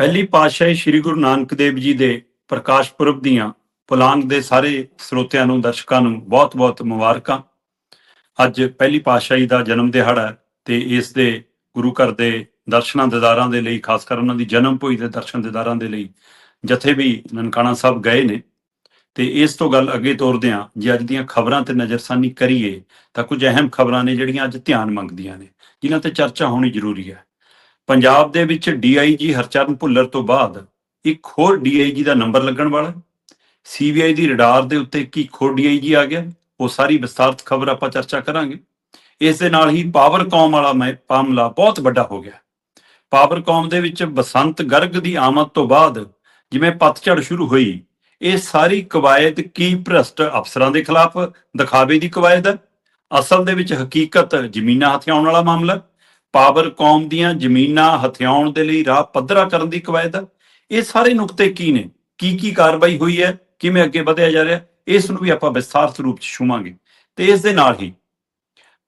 ਪਹਿਲੀ ਪਾਤਸ਼ਾਹੀ ਸ੍ਰੀ ਗੁਰੂ ਨਾਨਕ ਦੇਵ ਜੀ ਦੇ ਪ੍ਰਕਾਸ਼ ਪੁਰਬ ਦੀਆਂ ਪੁਲਾਂਗ ਦੇ ਸਾਰੇ ਸਰੋਤਿਆਂ ਨੂੰ, ਦਰਸ਼ਕਾਂ ਨੂੰ ਬਹੁਤ-ਬਹੁਤ ਮੁਬਾਰਕਾਂ। ਅੱਜ ਪਹਿਲੀ ਪਾਤਸ਼ਾਹੀ ਦਾ ਜਨਮ ਦਿਹਾੜਾ ਹੈ ਤੇ ਇਸ ਦੇ ਗੁਰੂ ਘਰ ਦੇ ਦਰਸ਼ਨਾਂ ਦਿਦਾਰਾਂ ਦੇ ਲਈ, ਖਾਸ ਕਰ ਉਹਨਾਂ ਦੀ ਜਨਮ ਭੋਈ ਦੇ ਦਰਸ਼ਨ ਦਿਦਾਰਾਂ ਦੇ ਲਈ ਜਥੇ ਵੀ ਨਨਕਾਣਾ ਸਾਹਿਬ ਗਏ ਨੇ। ਤੇ ਇਸ ਤੋਂ ਗੱਲ ਅੱਗੇ ਤੋਰਦੇ ਹਾਂ ਜੇ ਅੱਜ ਦੀਆਂ ਖਬਰਾਂ ਤੇ ਨਜ਼ਰਸਾਨੀ ਕਰੀਏ ਤਾਂ ਕੁਝ ਅਹਿਮ ਖਬਰਾਂ ਨੇ ਜਿਹੜੀਆਂ ਅੱਜ ਧਿਆਨ ਮੰਗਦੀਆਂ ਨੇ, ਜਿਨ੍ਹਾਂ ਤੇ ਚਰਚਾ ਹੋਣੀ ਜ਼ਰੂਰੀ ਹੈ। ਪੰਜਾਬ ਦੇ ਵਿੱਚ ਡੀਆਈਜੀ ਹਰਚਰਨ ਭੁੱਲਰ ਤੋਂ ਬਾਅਦ ਇੱਕ ਹੋਰ ਡੀਆਈਜੀ ਦਾ ਨੰਬਰ ਲੱਗਣ ਵਾਲਾ ਸੀਬੀਆਈ ਦੀ ਰਡਾਰ ਦੇ ਉੱਤੇ ਕੀ ਇੱਕ ਹੋਰ ਡੀਆਈਜੀ ਆ ਗਿਆ। ਉਹ ਸਾਰੀ ਵਿਸਤਾਰਤ ਖਬਰ ਆਪਾਂ ਚਰਚਾ ਕਰਾਂਗੇ। ਇਸ ਦੇ ਨਾਲ ਹੀ ਪਾਵਰਕਾਮ ਵਾਲਾ ਮੈਂ- ਮਾਮਲਾ ਬਹੁਤ ਵੱਡਾ ਹੋ ਗਿਆ। ਪਾਵਰਕਾਮ ਦੇ ਵਿੱਚ ਬਸੰਤ ਗਰਗ ਦੀ ਆਮਦ ਤੋਂ ਬਾਅਦ ਜਿਵੇਂ ਪਤਝੜ ਸ਼ੁਰੂ ਹੋਈ, ਇਹ ਸਾਰੀ ਕਵਾਇਦ ਕੀ ਭ੍ਰਸ਼ਟ ਅਫਸਰਾਂ ਦੇ ਖਿਲਾਫ ਦਿਖਾਵੇ ਦੀ ਕਵਾਇਦ ਹੈ। ਅਸਲ ਦੇ ਵਿੱਚ ਹਕੀਕਤ ਜ਼ਮੀਨਾਂ ਹਥਿਆਉਣ ਵਾਲਾ ਮਾਮਲਾ ਹੈ। ਪਾਵਰਕਾਮ ਦੀਆਂ ਜ਼ਮੀਨਾਂ ਹਥਿਆਉਣ ਦੇ ਲਈ ਰਾਹ ਪੱਧਰਾ ਕਰਨ ਦੀ ਕਵਾਇਦ ਹੈ। ਇਹ ਸਾਰੇ ਨੁਕਤੇ ਕੀ ਨੇ? ਕੀ ਕੀ ਕਾਰਵਾਈ ਹੋਈ ਹੈ? ਕਿਵੇਂ ਅੱਗੇ ਵਧਿਆ ਜਾ ਰਿਹਾ? ਇਸ ਨੂੰ ਵੀ ਆਪਾਂ ਵਿਸਥਾਰਤ ਰੂਪ ਚ ਛੂਵਾਂਗੇ। ਤੇ ਇਸ ਦੇ ਨਾਲ ਹੀ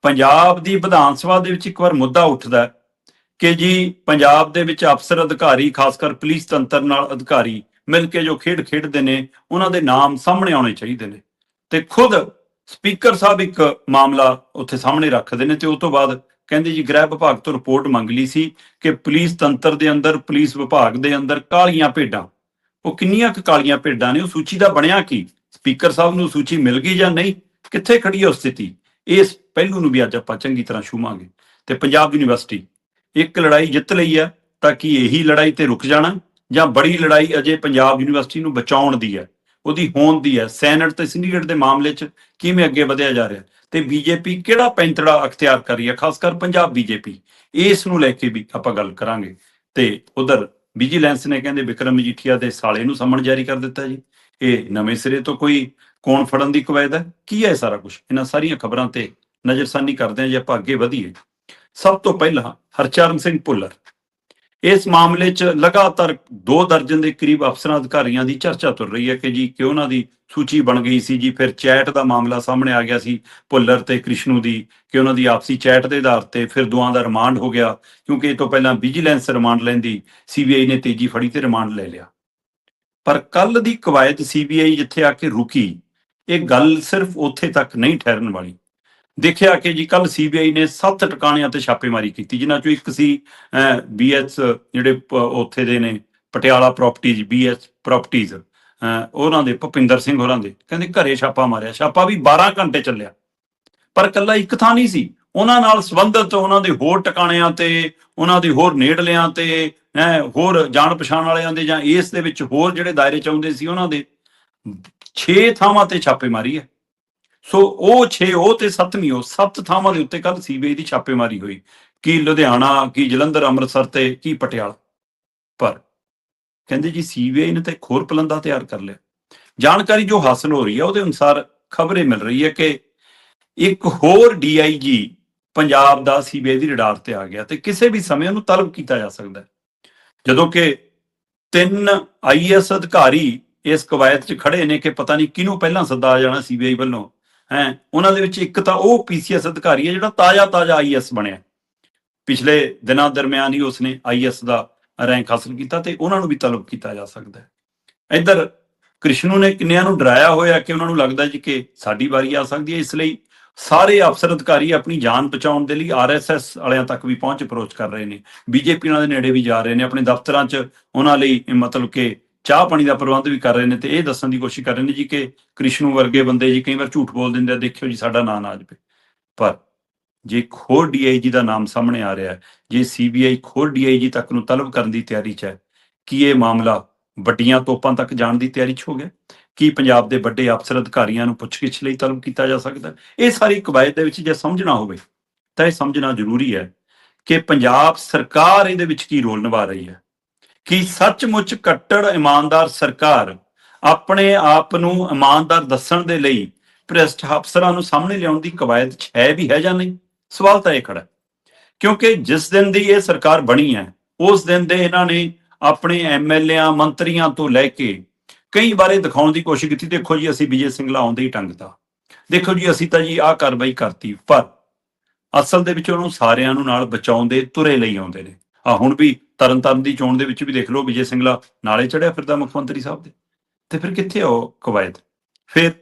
ਪੰਜਾਬ ਦੀ ਵਿਧਾਨ ਸਭਾ ਦੇ ਵਿੱਚ ਇੱਕ ਵਾਰ ਮੁੱਦਾ ਉੱਠਦਾ ਕਿ ਜੀ ਪੰਜਾਬ ਦੇ ਵਿੱਚ ਅਫਸਰ, ਅਧਿਕਾਰੀ ਖਾਸ ਕਰ ਪੁਲਿਸ ਤੰਤਰ ਨਾਲ ਅਧਿਕਾਰੀ ਮਿਲ ਕੇ ਜੋ ਖੇਡ ਖੇਡਦੇ ਨੇ, ਉਹਨਾਂ ਦੇ ਨਾਮ ਸਾਹਮਣੇ ਆਉਣੇ ਚਾਹੀਦੇ ਨੇ। ਤੇ ਖੁਦ ਸਪੀਕਰ ਸਾਹਿਬ ਇੱਕ ਮਾਮਲਾ ਉੱਥੇ ਸਾਹਮਣੇ ਰੱਖਦੇ ਨੇ ਤੇ ਉਸ ਤੋਂ ਬਾਅਦ ਕਹਿੰਦੇ ਜੀ ਗ੍ਰਹਿ ਵਿਭਾਗ ਤੋਂ ਰਿਪੋਰਟ ਮੰਗ ਲਈ ਸੀ ਕਿ ਪੁਲਿਸ ਤੰਤਰ ਦੇ ਅੰਦਰ, ਪੁਲਿਸ ਵਿਭਾਗ ਦੇ ਅੰਦਰ ਕਾਲੀਆਂ ਭੇਡਾਂ। ਉਹ ਕਿੰਨੀਆਂ ਕੁ ਕਾਲੀਆਂ ਭੇਡਾਂ ਨੇ? ਉਹ ਸੂਚੀ ਦਾ ਬਣਿਆ ਕੀ? ਸਪੀਕਰ ਸਾਹਿਬ ਨੂੰ ਸੂਚੀ ਮਿਲ ਗਈ ਜਾਂ ਨਹੀਂ? ਕਿੱਥੇ ਖੜੀ ਹੈ ਉਹ ਸਥਿਤੀ? ਇਸ ਪਹਿਲੂ ਨੂੰ ਵੀ ਅੱਜ ਆਪਾਂ ਚੰਗੀ ਤਰ੍ਹਾਂ ਛੂਵਾਂਗੇ। ਤੇ ਪੰਜਾਬ ਯੂਨੀਵਰਸਿਟੀ, ਇੱਕ ਲੜਾਈ ਜਿੱਤ ਲਈ ਹੈ ਤਾਂ ਕੀ ਇਹੀ ਲੜਾਈ ਤੇ ਰੁਕ ਜਾਣਾ ਜਾਂ ਬੜੀ ਲੜਾਈ ਅਜੇ ਪੰਜਾਬ ਯੂਨੀਵਰਸਿਟੀ ਨੂੰ ਬਚਾਉਣ ਦੀ ਹੈ? ਉਹਦੀ ਹੋਂਦ ਦੀ ਹੈ। ਸੈਨੇਟ ਤੇ ਸਿੰਡੀਕੇਟ ਦੇ ਮਾਮਲੇ 'ਚ ਕਿਵੇਂ ਅੱਗੇ ਵਧਿਆ ਜਾ ਰਿਹਾ? ਤੇ ਬੀਜੇਪੀ ਕਿਹੜਾ ਪੈਂਤੜਾ ਅਖਤਿਆਰ ਕਰ ਰਹੀ ਹੈ? ਖਾਸ ਕਰ ਪੰਜਾਬ ਬੀਜੇਪੀ। ਇਸ ਨੂੰ ਲੈ ਕੇ ਵੀ ਆਪਾਂ ਗੱਲ ਕਰਾਂਗੇ। ਤੇ ਉਧਰ ਵਿਜੀਲੈਂਸ ਨੇ ਕਹਿੰਦੇ ਵਿਕਰਮ ਮਜੀਠੀਆ ਦੇ ਸਾਲੇ ਨੂੰ ਸਮਨ ਜਾਰੀ ਕਰ ਦਿੱਤਾ ਜੀ। ਇਹ ਨਵੇਂ ਸਿਰੇ ਤੋਂ ਕੋਈ ਕੌਣ ਫੜਨ ਦੀ ਕਵਾਇਦ ਹੈ? ਕੀ ਹੈ ਸਾਰਾ ਕੁਝ ਇਹਨਾਂ ਸਾਰੀਆਂ ਖਬਰਾਂ ਤੇ ਨਜ਼ਰਸਾਨੀ ਕਰਦੇ ਹਾਂ ਜੇ ਆਪਾਂ ਅੱਗੇ ਵਧੀਏ। ਸਭ ਤੋਂ ਪਹਿਲਾਂ ਹਰਚਰਨ ਸਿੰਘ ਭੁੱਲਰ। ਇਸ ਮਾਮਲੇ 'ਚ ਲਗਾਤਾਰ ਦੋ ਦਰਜਨ ਦੇ ਕਰੀਬ ਅਫਸਰਾਂ ਅਧਿਕਾਰੀਆਂ ਦੀ ਚਰਚਾ ਤੁਰ ਰਹੀ ਹੈ ਕਿ ਜੀ ਕਿ ਉਹਨਾਂ ਦੀ ਸੂਚੀ ਬਣ ਗਈ ਸੀ, ਜੀ ਫਿਰ ਚੈਟ ਦਾ ਮਾਮਲਾ ਸਾਹਮਣੇ ਆ ਗਿਆ ਸੀ ਭੁੱਲਰ ਤੇ ਕ੍ਰਿਸ਼ਨੂ ਦੀ, ਕਿ ਉਹਨਾਂ ਦੀ ਆਪਸੀ ਚੈਟ ਦੇ ਆਧਾਰ ਤੇ ਫਿਰ ਦੋਆਂ ਦਾ ਰਿਮਾਂਡ ਹੋ ਗਿਆ, ਕਿਉਂਕਿ ਇਹ ਤੋਂ ਪਹਿਲਾਂ ਵਿਜੀਲੈਂਸ ਰਿਮਾਂਡ ਲੈਂਦੀ ਸੀਬੀਆਈ ਨੇ ਤੇਜੀ ਫੜੀ ਤੇ ਰਿਮਾਂਡ ਲੈ ਲਿਆ। ਪਰ ਕੱਲ ਦੀ ਕਵਾਇਦ ਸੀਬੀਆਈ ਜਿੱਥੇ ਆ ਕੇ ਰੁਕੀ, ਇਹ ਗੱਲ ਸਿਰਫ ਉੱਥੇ ਤੱਕ ਨਹੀਂ ਠਹਿਰਨ ਵਾਲੀ। ਦੇਖਿਆ ਕਿ ਜੀ ਕੱਲ ਸੀਬੀਆਈ ਨੇ ਸੱਤ ਟਿਕਾਣਿਆਂ ਤੇ ਛਾਪੇਮਾਰੀ ਕੀਤੀ, ਜਿਨ੍ਹਾਂ ਚੋਂ ਇੱਕ ਸੀ ਬੀਐਸ ਜਿਹੜੇ ਉੱਥੇ ਦੇ ਨੇ, ਪਟਿਆਲਾ ਪ੍ਰਾਪਰਟੀਜ਼ ਬੀਐਸ ਪ੍ਰਾਪਰਟੀਜ਼ ਉਹਨਾਂ ਦੇ, ਭੁਪਿੰਦਰ ਸਿੰਘ ਹੋਰਾਂ ਦੇ, ਕਹਿੰਦੇ ਘਰੇ ਛਾਪਾ ਮਾਰਿਆ, ਛਾਪਾ ਵੀ 12 ਘੰਟੇ ਚੱਲਿਆ। ਪਰ ਕੱਲਾ ਇੱਕ ਥਾਂ ਨਹੀਂ ਸੀ, ਉਹਨਾਂ ਨਾਲ ਸੰਬੰਧਿਤ ਉਹਨਾਂ ਦੇ ਹੋਰ ਟਿਕਾਣਿਆਂ ਤੇ, ਉਹਨਾਂ ਦੇ ਹੋਰ ਨੇੜਲਿਆਂ ਤੇ ਹੋਰ ਜਾਣ ਪਛਾਣ ਵਾਲਿਆਂ ਦੇ ਜਾਂ ਇਸ ਦੇ ਵਿੱਚ ਹੋਰ ਜਿਹੜੇ ਦਾਇਰੇ ਚ ਆਉਂਦੇ ਸੀ, ਉਹਨਾਂ ਦੇ 6 ਥਾਵਾਂ ਤੇ ਛਾਪੇਮਾਰੀ ਹੈ। ਸੋ ਉਹ 6 ਉਹ ਤੇ 7ਵੀਂ ਉਹ ਸੱਤ ਥਾਵਾਂ ਦੇ ਉੱਤੇ ਕੱਲ ਸੀਬੀਆਈ ਦੀ ਛਾਪੇਮਾਰੀ ਹੋਈ। ਕੀ ਲੁਧਿਆਣਾ, ਕੀ ਜਲੰਧਰ, ਅੰਮ੍ਰਿਤਸਰ ਤੇ ਕੀ ਪਟਿਆਲਾ। ਪਰ ਕਹਿੰਦੇ ਜੀ, ਸੀਬੀਆਈ ਨੇ ਤਾਂ ਇੱਕ ਹੋਰ ਪਲੰਦਾ ਤਿਆਰ ਕਰ ਲਿਆ। ਜਾਣਕਾਰੀ ਜੋ ਹਾਸਲ ਹੋ ਰਹੀ ਹੈ, ਉਹਦੇ ਅਨੁਸਾਰ ਖਬਰ ਇਹ ਮਿਲ ਰਹੀ ਹੈ ਕਿ ਇੱਕ ਹੋਰ ਡੀਆਈਜੀ ਪੰਜਾਬ ਦਾ ਸੀਬੀਆਈ ਦੀ ਰਡਾਰ ਤੇ ਆ ਗਿਆ ਤੇ ਕਿਸੇ ਵੀ ਸਮੇਂ ਉਹਨੂੰ ਤਲਬ ਕੀਤਾ ਜਾ ਸਕਦਾ ਹੈ। ਜਦੋਂ ਕਿ ਤਿੰਨ ਆਈਐਸ ਅਧਿਕਾਰੀ ਇਸ ਕਵਾਇਤ 'ਚ ਖੜੇ ਨੇ ਕਿ ਪਤਾ ਨਹੀਂ ਕਿਹਨੂੰ ਪਹਿਲਾਂ ਸੱਦਾ ਆ ਜਾਣਾ ਸੀਬੀਆਈ ਵੱਲੋਂ। ਹੈ, ਉਹਨਾਂ ਦੇ ਵਿੱਚ ਇੱਕ ਤਾਂ ਉਹ ਪੀਸੀਐਸ ਅਧਿਕਾਰੀ ਹੈ ਜਿਹੜਾ ਤਾਜ਼ਾ ਤਾਜ਼ਾ ਆਈਐਸ ਬਣਿਆ। ਪਿਛਲੇ ਦਿਨਾਂ ਦਰਮਿਆਨ ਹੀ ਉਸਨੇ ਆਈਐਸ ਦਾ ਰੈਂਕ ਹਾਸਲ ਕੀਤਾ ਤੇ ਉਹਨਾਂ ਨੂੰ ਵੀ ਤਲਬ ਕੀਤਾ ਜਾ ਸਕਦਾ ਹੈ। ਇੱਧਰ ਕ੍ਰਿਸ਼ਨੂ ਨੇ ਕਿੰਨਿਆਂ ਨੂੰ ਡਰਾਇਆ ਹੋਇਆ ਕਿ ਉਹਨਾਂ ਨੂੰ ਲੱਗਦਾ ਜੀ ਕਿ ਸਾਡੀ ਵਾਰੀ ਆ ਸਕਦੀ ਹੈ, ਇਸ ਲਈ ਸਾਰੇ ਅਫਸਰ ਅਧਿਕਾਰੀ ਆਪਣੀ ਜਾਨ ਬਚਾਉਣ ਦੇ ਲਈ ਆਰਐਸਐਸ ਵਾਲਿਆਂ ਤੱਕ ਵੀ ਪਹੁੰਚ ਅਪਰੋਚ ਕਰ ਰਹੇ ਨੇ। ਬੀਜੇਪੀ ਉਹਨਾਂ ਦੇ ਨੇੜੇ ਵੀ ਜਾ ਰਹੇ ਨੇ, ਆਪਣੇ ਦਫ਼ਤਰਾਂ 'ਚ ਉਹਨਾਂ ਲਈ ਮਤਲਬ ਕਿ ਚਾਹ ਪਾਣੀ ਦਾ ਪ੍ਰਬੰਧ ਵੀ ਕਰ ਰਹੇ ਨੇ ਤੇ ਇਹ ਦੱਸਣ ਦੀ ਕੋਸ਼ਿਸ਼ ਕਰ ਰਹੇ ਨੇ ਜੀ ਕਿ ਕ੍ਰਿਸ਼ਨੂ ਵਰਗੇ ਬੰਦੇ ਜੀ ਕਈ ਵਾਰ ਝੂਠ ਬੋਲ ਦਿੰਦੇ ਆ, ਦੇਖਿਓ ਜੀ ਸਾਡਾ ਨਾਂ ਨਾ ਆ ਜਾਵੇ। ਪਰ ਜੇ ਇੱਕ ਹੋਰ ਡੀਆਈਜੀ ਦਾ ਨਾਮ ਸਾਹਮਣੇ ਆ ਰਿਹਾ ਹੈ, ਜੇ ਸੀਬੀਆਈ ਹੋਰ ਡੀਆਈਜੀ ਤੱਕ ਨੂੰ ਤਲਬ ਕਰਨ ਦੀ ਤਿਆਰੀ 'ਚ ਹੈ, ਕੀ ਇਹ ਮਾਮਲਾ ਵੱਡੀਆਂ ਤੋਪਾਂ ਤੱਕ ਜਾਣ ਦੀ ਤਿਆਰੀ 'ਚ ਹੋ ਗਿਆ? ਕੀ ਪੰਜਾਬ ਦੇ ਵੱਡੇ ਅਫਸਰ ਅਧਿਕਾਰੀਆਂ ਨੂੰ ਪੁੱਛਗਿੱਛ ਲਈ ਤਲਬ ਕੀਤਾ ਜਾ ਸਕਦਾ ਇਹ ਸਾਰੀ ਕਵਾਇਦ ਦੇ ਵਿੱਚ ਜੇ ਸਮਝਣਾ ਹੋਵੇ, ਤਾਂ ਇਹ ਸਮਝਣਾ ਜ਼ਰੂਰੀ ਹੈ ਕਿ ਪੰਜਾਬ ਸਰਕਾਰ ਇਹਦੇ ਵਿੱਚ ਕੀ ਰੋਲ ਨਿਭਾ ਰਹੀ ਹੈ। ਕਿ ਸੱਚਮੁੱਚ ਕੱਟੜ ਇਮਾਨਦਾਰ ਸਰਕਾਰ ਆਪਣੇ ਆਪ ਨੂੰ ਇਮਾਨਦਾਰ ਦੱਸਣ ਦੇ ਲਈ ਭ੍ਰਿਸ਼ਟ ਅਫਸਰਾਂ ਨੂੰ ਸਾਹਮਣੇ ਲਿਆਉਣ ਦੀ ਕਵਾਇਦ 'ਚ ਹੈ ਵੀ ਹੈ ਜਾਂ ਨਹੀਂ? ਸਵਾਲ ਤਾਂ ਇਹ ਖੜਾ ਕਿਉਂਕਿ ਜਿਸ ਦਿਨ ਦੀ ਇਹ ਸਰਕਾਰ ਬਣੀ ਹੈ, ਉਸ ਦਿਨ ਦੇ ਇਹਨਾਂ ਨੇ ਆਪਣੇ ਐਮਐਲਏਆਂ ਮੰਤਰੀਆਂ ਤੋਂ ਲੈ ਕੇ ਕਈ ਬਾਰੇ ਦਿਖਾਉਣ ਦੀ ਕੋਸ਼ਿਸ਼ ਕੀਤੀ। ਦੇਖੋ ਜੀ, ਅਸੀਂ ਵਿਜੇ ਸਿੰਘਲਾ ਆਉਂਦੇ ਹੀ ਟੰਗਤਾ ਦੇਖੋ ਜੀ, ਅਸੀਂ ਤਾਂ ਜੀ ਆਹ ਕਾਰਵਾਈ ਕਰਤੀ। ਪਰ ਅਸਲ ਦੇ ਵਿੱਚ ਉਹਨੂੰ ਸਾਰਿਆਂ ਨੂੰ ਨਾਲ ਬਚਾਉਂਦੇ ਤੁਰੇ ਲਈ ਆਉਂਦੇ ਨੇ। ਆ ਹੁਣ ਵੀ ਤਰਨਤਾਰਨ ਦੀ ਚੋਣ ਦੇ ਵਿੱਚ ਵੀ ਦੇਖ ਲਓ ਵਿਜੇ ਸਿੰਗਲਾ ਨਾਲੇ ਚੜਿਆ ਫਿਰਦਾ ਮੁੱਖ ਮੰਤਰੀ ਸਾਹਿਬ ਦੇ। ਤੇ ਫਿਰ ਕਿੱਥੇ ਆ ਉਹ ਕਵਾਇਦ? ਫਿਰ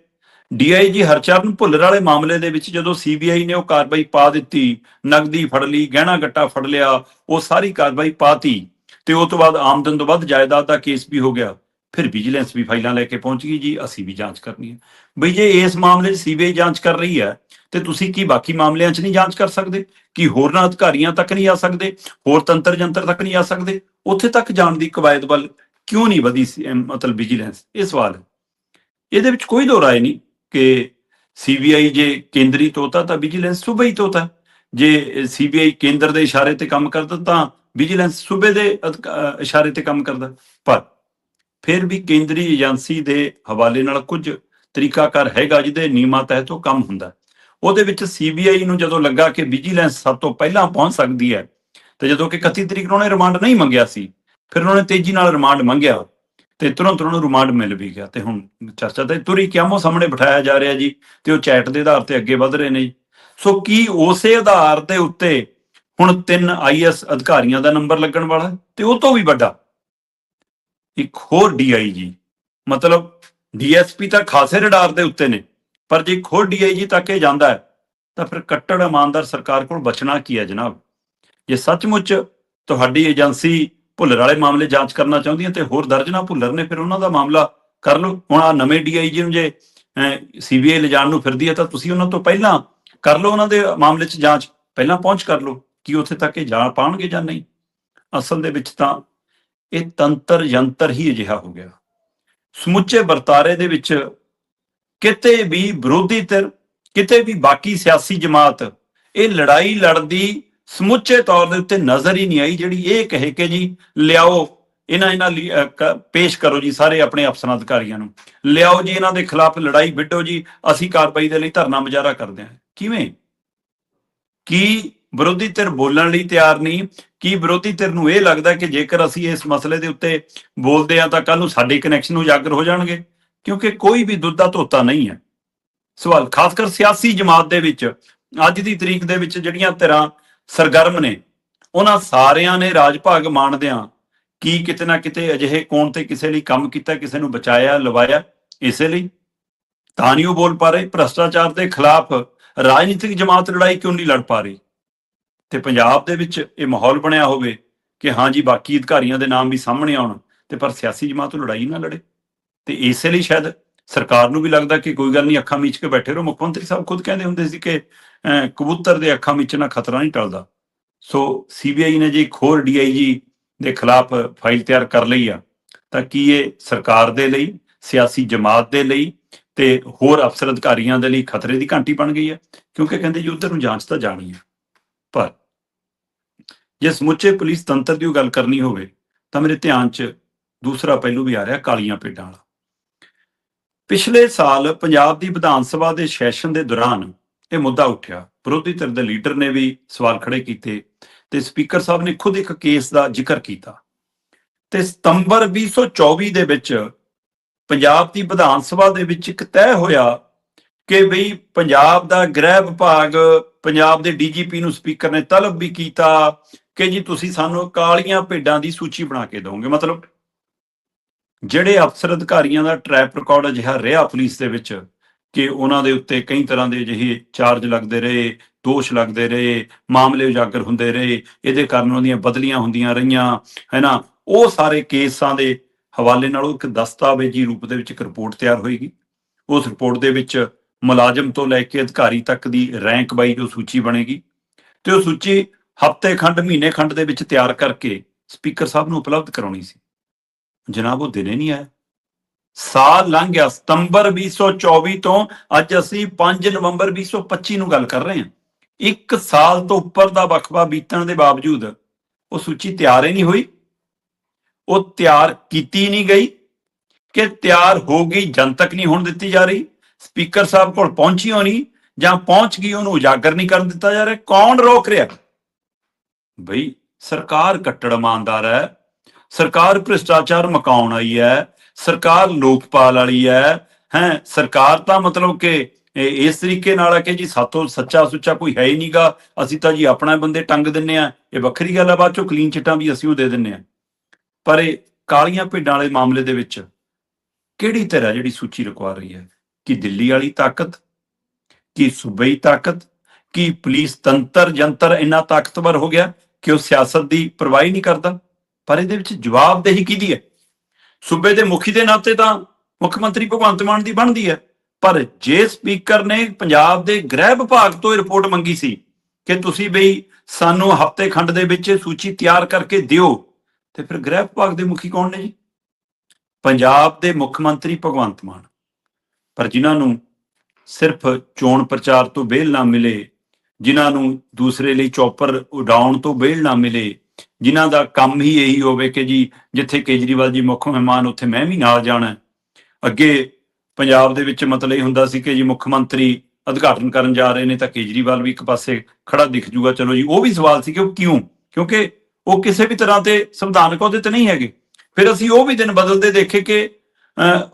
ਡੀਆਈਜੀ ਹਰਚਰਨ ਭੁੱਲਰ ਵਾਲੇ ਮਾਮਲੇ ਦੇ ਵਿੱਚ ਜਦੋਂ ਸੀਬੀਆਈ ਨੇ ਉਹ ਕਾਰਵਾਈ ਪਾ ਦਿੱਤੀ ਨਗਦੀ ਫੜ ਲਈ, ਗਹਿਣਾ ਗੱਟਾ ਫੜ ਲਿਆ, ਉਹ ਸਾਰੀ ਕਾਰਵਾਈ ਪਾਤੀ ਤੇ ਉਸ ਤੋਂ ਬਾਅਦ ਆਮਦਨ ਤੋਂ ਵੱਧ ਜਾਇਦਾਦ ਦਾ ਕੇਸ ਵੀ ਹੋ ਗਿਆ। ਫਿਰ ਵਿਜੀਲੈਂਸ ਵੀ ਫਾਈਲਾਂ ਲੈ ਕੇ ਪਹੁੰਚ ਗਈ ਜੀ, ਅਸੀਂ ਵੀ ਜਾਂਚ ਕਰਨੀ ਹੈ। ਬਈ ਜੇ ਇਸ ਮਾਮਲੇ 'ਚ ਸੀਬੀਆਈ ਜਾਂਚ ਕਰ ਰਹੀ ਹੈ, ਤੇ ਤੁਸੀਂ ਕੀ ਬਾਕੀ ਮਾਮਲਿਆਂ 'ਚ ਨਹੀਂ ਜਾਂਚ ਕਰ ਸਕਦੇ? ਕੀ ਹੋਰਨਾਂ ਅਧਿਕਾਰੀਆਂ ਤੱਕ ਨਹੀਂ ਆ ਸਕਦੇ? ਹੋਰ ਤੰਤਰ ਜੰਤਰ ਤੱਕ ਨਹੀਂ ਆ ਸਕਦੇ? ਉੱਥੇ ਤੱਕ ਜਾਣ ਦੀ ਕਵਾਇਦ ਵੱਲ ਕਿਉਂ ਨਹੀਂ ਵਧੀ ਮਤਲਬ ਵਿਜੀਲੈਂਸ ਇਹ ਸਵਾਲ ਹੈ। ਇਹਦੇ ਵਿੱਚ ਕੋਈ ਦੋ ਰਾਏ ਨਹੀਂ ਕਿ ਸੀਬੀਆਈ ਜੇ ਕੇਂਦਰੀ ਤੋਤਾ ਤਾਂ ਵਿਜੀਲੈਂਸ ਸੂਬਈ ਤੋਤਾ ਜੇ ਸੀਬੀਆਈ ਕੇਂਦਰ ਦੇ ਇਸ਼ਾਰੇ ਤੇ ਕੰਮ ਕਰਦਾ ਤਾਂ ਵਿਜੀਲੈਂਸ ਸੂਬੇ ਦੇ ਅਧਿਕ- ਇਸ਼ਾਰੇ ਤੇ ਕੰਮ ਕਰਦਾ। ਪਰ ਫਿਰ ਵੀ ਕੇਂਦਰੀ ਏਜੰਸੀ ਦੇ ਹਵਾਲੇ ਨਾਲ ਕੁਝ ਤਰੀਕਾਕਾਰ ਹੈਗਾ ਜਿਹਦੇ ਨਿਯਮਾਂ ਤਹਿਤ ਉਹ ਕੰਮ ਹੁੰਦਾ ਉਹਦੇ ਵਿੱਚ ਸੀਬੀਆਈ ਨੂੰ ਜਦੋਂ ਲੱਗਾ ਕਿ ਵਿਜੀਲੈਂਸ ਸਭ ਤੋਂ ਪਹਿਲਾਂ ਪਹੁੰਚ ਸਕਦੀ ਹੈ, ਤੇ ਜਦੋਂ ਕਿ 31 ਤਰੀਕ ਨੂੰ ਉਹਨੇ ਰਿਮਾਂਡ ਨਹੀਂ ਮੰਗਿਆ ਸੀ, ਫਿਰ ਉਹਨਾਂ ਨੇ ਤੇਜ਼ੀ ਨਾਲ ਰਿਮਾਂਡ ਮੰਗਿਆ ਤੇ ਤੁਰੰਤ ਉਹਨਾਂ ਨੂੰ ਰਿਮਾਂਡ ਮਿਲ ਵੀ ਗਿਆ। ਤੇ ਹੁਣ ਚਰਚਾ ਤੇ ਤੁਰੀ ਕਿਆਮੋ ਸਾਹਮਣੇ ਬਿਠਾਇਆ ਜਾ ਰਿਹਾ ਜੀ ਤੇ ਉਹ ਚੈਟ ਦੇ ਆਧਾਰ ਤੇ ਅੱਗੇ ਵਧ ਰਹੇ ਨੇ ਸੋ ਕੀ ਉਸੇ ਆਧਾਰ ਦੇ ਉੱਤੇ ਹੁਣ ਤਿੰਨ ਆਈਐਸ ਅਧਿਕਾਰੀਆਂ ਦਾ ਨੰਬਰ ਲੱਗਣ ਵਾਲਾ ਤੇ ਉਹ ਤੋਂ ਵੀ ਵੱਡਾ ਇੱਕ ਹੋਰ ਡੀਆਈਜੀ ਮਤਲਬ ਡੀਐਸਪੀ ਤਾਂ ਖਾਸੇ ਰਡਾਰ ਦੇ ਉੱਤੇ ਨੇ, ਪਰ ਜੇ ਇੱਕ ਹੋਰ ਡੀਆਈਜੀ ਤੱਕ ਇਹ ਜਾਂਦਾ ਹੈ, ਤਾਂ ਫਿਰ ਕੱਟੜ ਇਮਾਨਦਾਰ ਸਰਕਾਰ ਕੋਲ ਬਚਣਾ ਕੀ ਹੈ ਜਨਾਬ? ਜੇ ਸੱਚਮੁੱਚ ਤੁਹਾਡੀ ਏਜੰਸੀ ਭੁੱਲਰ ਵਾਲੇ ਮਾਮਲੇ ਜਾਂਚ ਕਰਨਾ ਚਾਹੁੰਦੀ ਹੈ ਤੇ ਹੋਰ ਦਰਜਨਾ ਭੁੱਲਰ ਨੇ, ਫਿਰ ਉਹਨਾਂ ਦਾ ਮਾਮਲਾ ਕਰ ਲਓ। ਹੁਣ ਆ ਨਵੇਂ ਡੀਆਈਜੀ ਨੂੰ ਜੇ ਸੀਬੀਆਈ ਲਿਜਾਣ ਨੂੰ ਫਿਰਦੀ ਹੈ ਤਾਂ ਤੁਸੀਂ ਉਹਨਾਂ ਤੋਂ ਪਹਿਲਾਂ ਕਰ ਲਓ ਉਹਨਾਂ ਦੇ ਮਾਮਲੇ 'ਚ ਜਾਂਚ, ਪਹਿਲਾਂ ਪਹੁੰਚ ਕਰ ਲਓ, ਕਿ ਉੱਥੇ ਤੱਕ ਇਹ ਜਾ ਪਾਣਗੇ ਜਾਂ ਨਹੀਂ। ਅਸਲ ਦੇ ਵਿੱਚ ਤਾਂ ਇਹ ਤੰਤਰ ਯੰਤਰ ਹੀ ਅਜਿਹਾ ਹੋ ਗਿਆ। ਸਮੁੱਚੇ ਵਰਤਾਰੇ ਦੇ ਵਿੱਚ ਕਿਤੇ ਵੀ ਵਿਰੋਧੀ ਧਿਰ, ਕਿਤੇ ਵੀ ਬਾਕੀ ਸਿਆਸੀ ਜਮਾਤ, ਇਹ ਲੜਾਈ ਲੜਦੀ ਸਮੁੱਚੇ ਤੌਰ ਦੇ ਉੱਤੇ ਨਜ਼ਰ ਹੀ ਨਹੀਂ ਆਈ, ਜਿਹੜੀ ਇਹ ਕਹੇ ਕਿ ਜੀ, ਲਿਆਓ, ਇਹਨਾਂ ਇਹਨਾਂ ਲਈ ਪੇਸ਼ ਕਰੋ ਜੀ ਸਾਰੇ ਆਪਣੇ ਅਫਸਰਾਂ ਅਧਿਕਾਰੀਆਂ ਨੂੰ। ਲਿਆਓ ਜੀ, ਇਹਨਾਂ ਦੇ ਖਿਲਾਫ ਲੜਾਈ ਵਿੱਢੋ ਜੀ, ਅਸੀਂ ਕਾਰਵਾਈ ਦੇ ਲਈ ਧਰਨਾ ਮੁਜ਼ਾਹਰਾ ਕਰਦੇ ਹਾਂ। ਕਿਵੇਂ? ਕੀ ਵਿਰੋਧੀ ਧਿਰ ਬੋਲਣ ਲਈ ਤਿਆਰ ਨਹੀਂ। ਕੀ ਵਿਰੋਧੀ ਧਿਰ ਨੂੰ ਇਹ ਲੱਗਦਾ ਕਿ ਜੇਕਰ ਅਸੀਂ ਇਸ ਮਸਲੇ ਦੇ ਉੱਤੇ ਬੋਲਦੇ ਹਾਂ ਤਾਂ ਕੱਲ ਨੂੰ ਸਾਡੇ ਕਨੈਕਸ਼ਨ ਉਜਾਗਰ ਹੋ ਜਾਣਗੇ? ਕਿਉਂਕਿ ਕੋਈ ਵੀ ਦੁੱਧ ਦਾ ਧੋਤਾ ਨਹੀਂ ਹੈ। ਸਵਾਲ ਖਾਸ ਕਰ ਸਿਆਸੀ ਜਮਾਤ ਦੇ ਵਿੱਚ, ਅੱਜ ਦੀ ਤਰੀਕ ਦੇ ਵਿੱਚ ਜਿਹੜੀਆਂ ਧਿਰਾਂ ਸਰਗਰਮ ਨੇ, ਉਹਨਾਂ ਸਾਰਿਆਂ ਨੇ ਰਾਜ ਭਾਗ ਮਾਣਦਿਆਂ ਕੀ ਕਿਤੇ ਨਾ ਕਿਤੇ ਅਜਿਹੇ ਕੋਣ ਤੇ ਕਿਸੇ ਲਈ ਕੰਮ ਕੀਤਾ, ਕਿਸੇ ਨੂੰ ਬਚਾਇਆ, ਲਵਾਇਆ, ਇਸੇ ਲਈ? ਤਾਂ ਨਹੀਂ ਉਹ ਬੋਲ ਪਾ ਰਹੇ। ਭ੍ਰਸ਼ਟਾਚਾਰ ਦੇ ਖਿਲਾਫ ਰਾਜਨੀਤਿਕ ਜਮਾਤ ਲੜਾਈ ਕਿਉਂ ਨਹੀਂ ਲੜ ਪਾ ਰਹੀ? ਤੇ ਪੰਜਾਬ ਦੇ ਵਿੱਚ ਇਹ ਮਾਹੌਲ ਬਣਿਆ ਹੋਵੇ ਕਿ ਹਾਂ ਜੀ, ਬਾਕੀ ਅਧਿਕਾਰੀਆਂ ਦੇ ਨਾਮ ਵੀ ਸਾਹਮਣੇ ਆਉਣ ਤੇ ਪਰ ਸਿਆਸੀ ਜਮਾਤ ਨੂੰ ਲੜਾਈ ਨਾ ਲੜੇ। ਤੇ ਇਸੇ ਲਈ ਸ਼ਾਇਦ ਸਰਕਾਰ ਨੂੰ ਵੀ ਲੱਗਦਾ ਕਿ ਕੋਈ ਗੱਲ ਨਹੀਂ, ਅੱਖਾਂ ਮੀਚ ਕੇ ਬੈਠੇ ਰਹੋ। ਮੁੱਖ ਮੰਤਰੀ ਸਾਹਿਬ ਖੁਦ ਕਹਿੰਦੇ ਹੁੰਦੇ ਸੀ ਕਿ ਕਬੂਤਰ ਦੇ ਅੱਖਾਂ ਮੀਚਣਾ ਖਤਰਾ ਨਹੀਂ ਟਲਦਾ। ਸੋ ਸੀਬੀਆਈ ਨੇ ਜੇ ਇੱਕ ਹੋਰ ਡੀਆਈਜੀ ਦੇ ਖਿਲਾਫ ਫਾਈਲ ਤਿਆਰ ਕਰ ਲਈ ਆ, ਤਾਂ ਕੀ ਇਹ ਸਰਕਾਰ ਦੇ ਲਈ, ਸਿਆਸੀ ਜਮਾਤ ਦੇ ਲਈ ਤੇ ਹੋਰ ਅਫਸਰ ਅਧਿਕਾਰੀਆਂ ਦੇ ਲਈ ਖਤਰੇ ਦੀ ਘੰਟੀ ਬਣ ਗਈ ਹੈ ਕਿਉਂਕਿ ਕਹਿੰਦੇ ਜੀ, ਉਧਰ ਨੂੰ ਜਾਂਚ ਤਾਂ ਜਾਣੀ ਹੈ ਪਰ ਜੇ ਸਮੁੱਚੇ ਪੁਲਿਸ ਤੰਤਰ ਦੀ ਉਹ ਗੱਲ ਕਰਨੀ ਹੋਵੇ, ਤਾਂ ਮੇਰੇ ਧਿਆਨ 'ਚ ਦੂਸਰਾ ਪਹਿਲੂ ਵੀ ਆ ਰਿਹਾ ਕਾਲੀਆਂ ਪੇਡਾਂ ਵਾਲਾ। ਪਿਛਲੇ ਸਾਲ ਪੰਜਾਬ ਦੀ ਵਿਧਾਨ ਸਭਾ ਦੇ ਸੈਸ਼ਨ ਦੇ ਦੌਰਾਨ ਇਹ ਮੁੱਦਾ ਉੱਠਿਆ। ਵਿਰੋਧੀ ਧਿਰ ਦੇ ਲੀਡਰ ਨੇ ਵੀ ਸਵਾਲ ਖੜੇ ਕੀਤੇ ਤੇ ਸਪੀਕਰ ਸਾਹਿਬ ਨੇ ਖੁਦ ਇੱਕ ਕੇਸ ਦਾ ਜ਼ਿਕਰ ਕੀਤਾ। ਤੇ ਸਤੰਬਰ 2024 ਦੇ ਵਿੱਚ ਪੰਜਾਬ ਦੀ ਵਿਧਾਨ ਸਭਾ ਦੇ ਵਿੱਚ ਇੱਕ ਤੈਅ ਹੋਇਆ ਕਿ ਬਈ ਪੰਜਾਬ ਦਾ ਗ੍ਰਹਿ ਵਿਭਾਗ, ਪੰਜਾਬ ਦੇ ਡੀਜੀਪੀ ਨੂੰ ਸਪੀਕਰ ਨੇ ਤਲਬ ਵੀ ਕੀਤਾ ਕਿ ਜੀ ਤੁਸੀਂ ਸਾਨੂੰ ਕਾਲੀਆਂ ਭੇਡਾਂ ਦੀ ਸੂਚੀ ਬਣਾ ਕੇ ਦਿਓਗੇ? ਮਤਲਬ ਜਿਹੜੇ ਅਫਸਰ ਅਧਿਕਾਰੀਆਂ ਦਾ ਟਰੈਪ ਰਿਕਾਰਡ ਅਜਿਹਾ ਰਿਹਾ ਪੁਲਿਸ ਦੇ ਵਿੱਚ ਕਿ ਉਹਨਾਂ ਦੇ ਉੱਤੇ ਕਈ ਤਰ੍ਹਾਂ ਦੇ ਅਜਿਹੇ ਚਾਰਜ ਲੱਗਦੇ ਰਹੇ, ਦੋਸ਼ ਲੱਗਦੇ ਰਹੇ, ਮਾਮਲੇ ਉਜਾਗਰ ਹੁੰਦੇ ਰਹੇ, ਇਹਦੇ ਕਾਰਨ ਉਹਨਾਂ ਦੀਆਂ ਬਦਲੀਆਂ ਹੁੰਦੀਆਂ ਰਹੀਆਂ, ਹੈਨਾ? ਉਹ ਸਾਰੇ ਕੇਸਾਂ ਦੇ ਹਵਾਲੇ ਨਾਲ ਉਹ ਇੱਕ ਦਸਤਾਵੇਜ਼ੀ ਰੂਪ ਦੇ ਵਿੱਚ ਇੱਕ ਰਿਪੋਰਟ ਤਿਆਰ ਹੋਏਗੀ। ਉਸ ਰਿਪੋਰਟ ਦੇ ਵਿੱਚ ਮੁਲਾਜ਼ਮ ਤੋਂ ਲੈ ਕੇ ਅਧਿਕਾਰੀ ਤੱਕ ਦੀ ਰੈਂਕ ਬਾਈ ਜੋ ਸੂਚੀ ਬਣੇਗੀ। ਤੇ ਉਹ ਸੂਚੀ ਹਫ਼ਤੇ ਖੰਡ, ਮਹੀਨੇ ਖੰਡ ਦੇ ਵਿੱਚ ਤਿਆਰ ਕਰਕੇ ਸਪੀਕਰ ਸਾਹਿਬ ਨੂੰ ਉਪਲਬਧ ਕਰਾਉਣੀ ਸੀ। ਜਨਾਬ, ਉਹ ਦਿਨੇ ਨਹੀਂ ਆਇਆ। ਸਾਲ ਲੰਘ ਗਿਆ। ਸਤੰਬਰ 2024 ਤੋਂ ਅੱਜ ਅਸੀਂ 5 ਨਵੰਬਰ 2025 ਨੂੰ ਗੱਲ ਕਰ ਰਹੇ ਹਾਂ। ਇੱਕ ਸਾਲ ਤੋਂ ਉੱਪਰ ਦਾ ਵਕਫਾ ਬੀਤਣ ਦੇ ਬਾਵਜੂਦ ਉਹ ਸੂਚੀ ਤਿਆਰ ਹੀ ਨਹੀਂ ਹੋਈ। ਉਹ ਤਿਆਰ ਕੀਤੀ ਨਹੀਂ ਗਈ ਕਿ ਤਿਆਰ ਹੋ ਗਈ, ਜਨਤਕ ਨਹੀਂ ਹੋਣ ਦਿੱਤੀ ਜਾ ਰਹੀ। ਸਪੀਕਰ ਸਾਹਿਬ ਕੋਲ ਪਹੁੰਚੀ ਹੋਣੀ ਜਾਂ ਪਹੁੰਚ ਗਈ, ਉਹਨੂੰ ਉਜਾਗਰ ਨਹੀਂ ਕਰਨ ਦਿੱਤਾ ਜਾ ਰਿਹਾ। ਕੌਣ ਰੋਕ ਰਿਹਾ? ਬਈ, ਸਰਕਾਰ ਕੱਟੜ ਇਮਾਨਦਾਰ ਹੈ, ਸਰਕਾਰ ਭ੍ਰਿਸ਼ਟਾਚਾਰ ਮਕਾਉਣ ਆਈ ਹੈ, ਸਰਕਾਰ ਲੋਕਪਾਲ ਵਾਲੀ ਹੈ ਹੈ, ਸਰਕਾਰ ਤਾਂ ਮਤਲਬ ਕਿ ਇਸ ਤਰੀਕੇ ਨਾਲ ਹੈ ਕਿ ਜੀ ਸਾਤੋਂ ਸੱਚਾ ਸੁੱਚਾ ਕੋਈ ਹੈ ਹੀ ਨਹੀਂਗਾ ਅਸੀਂ ਤਾਂ ਜੀ ਆਪਣਾ ਬੰਦੇ ਟੰਗ ਦਿੰਨੇ ਆ, ਇਹ ਵੱਖਰੀ ਗੱਲ ਆ, ਬਾਅਦ ਚੋਂ ਕਲੀਨ ਚਿੱਟਾਂ ਵੀ ਅਸੀਂ ਉਹ ਦੇ ਦਿੰਨੇ ਆ। ਪਰ ਇਹ ਕਾਲੀਆਂ ਭੇਡਾਂ ਵਾਲੇ ਮਾਮਲੇ ਦੇ ਵਿੱਚ ਕਿਹੜੀ ਤਰ੍ਹਾਂ ਜਿਹੜੀ ਸੂਚੀ ਰਖਵਾ ਰਹੀ ਹੈ? ਕਿ ਦਿੱਲੀ ਵਾਲੀ ਤਾਕਤ? ਕਿ ਸੂਬਈ ਤਾਕਤ? ਕਿ ਪੁਲਿਸ ਤੰਤਰ ਜੰਤਰ ਇੰਨਾ ਤਾਕਤਵਰ ਹੋ ਗਿਆ ਕਿ ਉਹ ਸਿਆਸਤ ਦੀ ਪਰਵਾਹੀ ਨਹੀਂ ਕਰਦਾ? ਪਰ ਇਹਦੇ ਵਿੱਚ ਜਵਾਬਦੇਹੀ ਕਿਹਦੀ ਹੈ? ਸੂਬੇ ਦੇ ਮੁਖੀ ਦੇ ਨਾਤੇ ਤਾਂ ਮੁੱਖ ਮੰਤਰੀ ਭਗਵੰਤ ਮਾਨ ਦੀ ਬਣਦੀ ਹੈ। ਪਰ ਜੇ ਸਪੀਕਰ ਨੇ ਪੰਜਾਬ ਦੇ ਗ੍ਰਹਿ ਵਿਭਾਗ ਤੋਂ ਇਹ ਰਿਪੋਰਟ ਮੰਗੀ ਸੀ ਕਿ ਤੁਸੀਂ ਬਈ ਸਾਨੂੰ ਹਫ਼ਤੇ ਖੰਡ ਦੇ ਵਿੱਚ ਸੂਚੀ ਤਿਆਰ ਕਰਕੇ ਦਿਓ, ਤੇ ਫਿਰ ਗ੍ਰਹਿ ਵਿਭਾਗ ਦੇ ਮੁਖੀ ਕੌਣ ਨੇ ਜੀ? ਪੰਜਾਬ ਦੇ ਮੁੱਖ ਮੰਤਰੀ ਭਗਵੰਤ ਮਾਨ। ਪਰ ਜਿਨ੍ਹਾਂ ਨੂੰ ਸਿਰਫ ਚੋਣ ਪ੍ਰਚਾਰ ਤੋਂ ਬੇਲ ਨਾ ਮਿਲੇ ਜਿਨ੍ਹਾਂ ਨੂੰ ਦੂਸਰੇ ਲਈ ਚੌਪਰ ਉਡਾਉਣ ਤੋਂ ਬੇਲ ਨਾ ਮਿਲੇ। ਜਿਨ੍ਹਾਂ ਦਾ ਕੰਮ ਹੀ ਇਹੀ ਹੋਵੇ ਕਿ ਜੀ, ਜਿੱਥੇ ਕੇਜਰੀਵਾਲ ਜੀ ਮੁੱਖ ਮਹਿਮਾਨ, ਉੱਥੇ ਮੈਂ ਵੀ ਨਾਲ ਜਾਣਾ। ਅੱਗੇ ਪੰਜਾਬ ਦੇ ਵਿੱਚ ਮਤਲਬ ਇਹ ਹੁੰਦਾ ਸੀ ਕਿ ਜੀ ਮੁੱਖ ਮੰਤਰੀ ਉਦਘਾਟਨ ਕਰਨ ਜਾ ਰਹੇ ਨੇ ਤਾਂ ਕੇਜਰੀਵਾਲ ਵੀ ਇੱਕ ਪਾਸੇ ਖੜਾ ਦਿਖ ਜੂਗਾ। ਚਲੋ ਜੀ, ਉਹ ਵੀ ਸਵਾਲ ਸੀ ਕਿ ਉਹ ਕਿਉਂ? ਕਿਉਂਕਿ ਉਹ ਕਿਸੇ ਵੀ ਤਰ੍ਹਾਂ ਤੇ ਸੰਵਿਧਾਨਕ ਅਹੁਦੇ ਤੇ ਨਹੀਂ ਹੈਗੇ। ਫਿਰ ਅਸੀਂ ਉਹ ਵੀ ਦਿਨ ਬਦਲਦੇ ਦੇਖੇ ਕਿ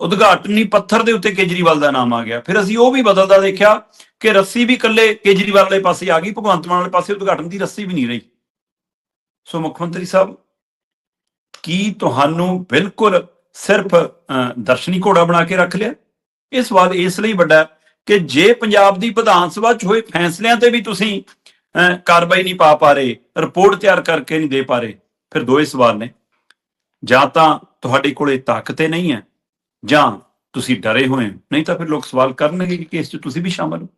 ਉਦਘਾਟਨੀ ਪੱਥਰ ਦੇ ਉੱਤੇ ਕੇਜਰੀਵਾਲ ਦਾ ਨਾਮ ਆ ਗਿਆ। ਫਿਰ ਅਸੀਂ ਉਹ ਵੀ ਬਦਲਦਾ ਦੇਖਿਆ ਕਿ ਰੱਸੀ ਵੀ ਇਕੱਲੇ ਕੇਜਰੀਵਾਲ ਵਾਲੇ ਪਾਸੇ ਆ ਗਈ, ਭਗਵੰਤ ਮਾਨ ਵਾਲੇ ਪਾਸੇ ਉਦਘਾਟਨ ਦੀ ਰੱਸੀ ਵੀ ਨਹੀਂ ਰਹੀ। ਸੋ ਮੁੱਖ ਮੰਤਰੀ ਸਾਹਿਬ, ਕੀ ਤੁਹਾਨੂੰ ਬਿਲਕੁਲ ਸਿਰਫ ਦਰਸ਼ਨੀ ਘੋੜਾ ਬਣਾ ਕੇ ਰੱਖ ਲਿਆ? ਇਹ ਸਵਾਲ ਇਸ ਲਈ ਵੱਡਾ ਕਿ ਜੇ ਪੰਜਾਬ ਦੀ ਵਿਧਾਨ ਸਭਾ 'ਚ ਹੋਏ ਫੈਸਲਿਆਂ ਤੇ ਵੀ ਤੁਸੀਂ ਕਾਰਵਾਈ ਨਹੀਂ ਪਾ ਪਾ ਰਹੇ, ਰਿਪੋਰਟ ਤਿਆਰ ਕਰਕੇ ਨਹੀਂ ਦੇ ਪਾ ਰਹੇ, ਫਿਰ ਦੋ ਹੀ ਸਵਾਲ ਨੇ। ਜਾਂ ਤਾਂ ਤੁਹਾਡੇ ਕੋਲੇ ਤਾਕਤ ਨਹੀਂ ਹੈ ਜਾਂ ਤੁਸੀਂ ਡਰੇ ਹੋਏ ਨਹੀਂ ਤਾਂ ਫਿਰ ਲੋਕ ਸਵਾਲ ਕਰਨਗੇ ਕਿ ਕੇਸ 'ਚ ਤੁਸੀਂ ਵੀ ਸ਼ਾਮਲ ਹੋ।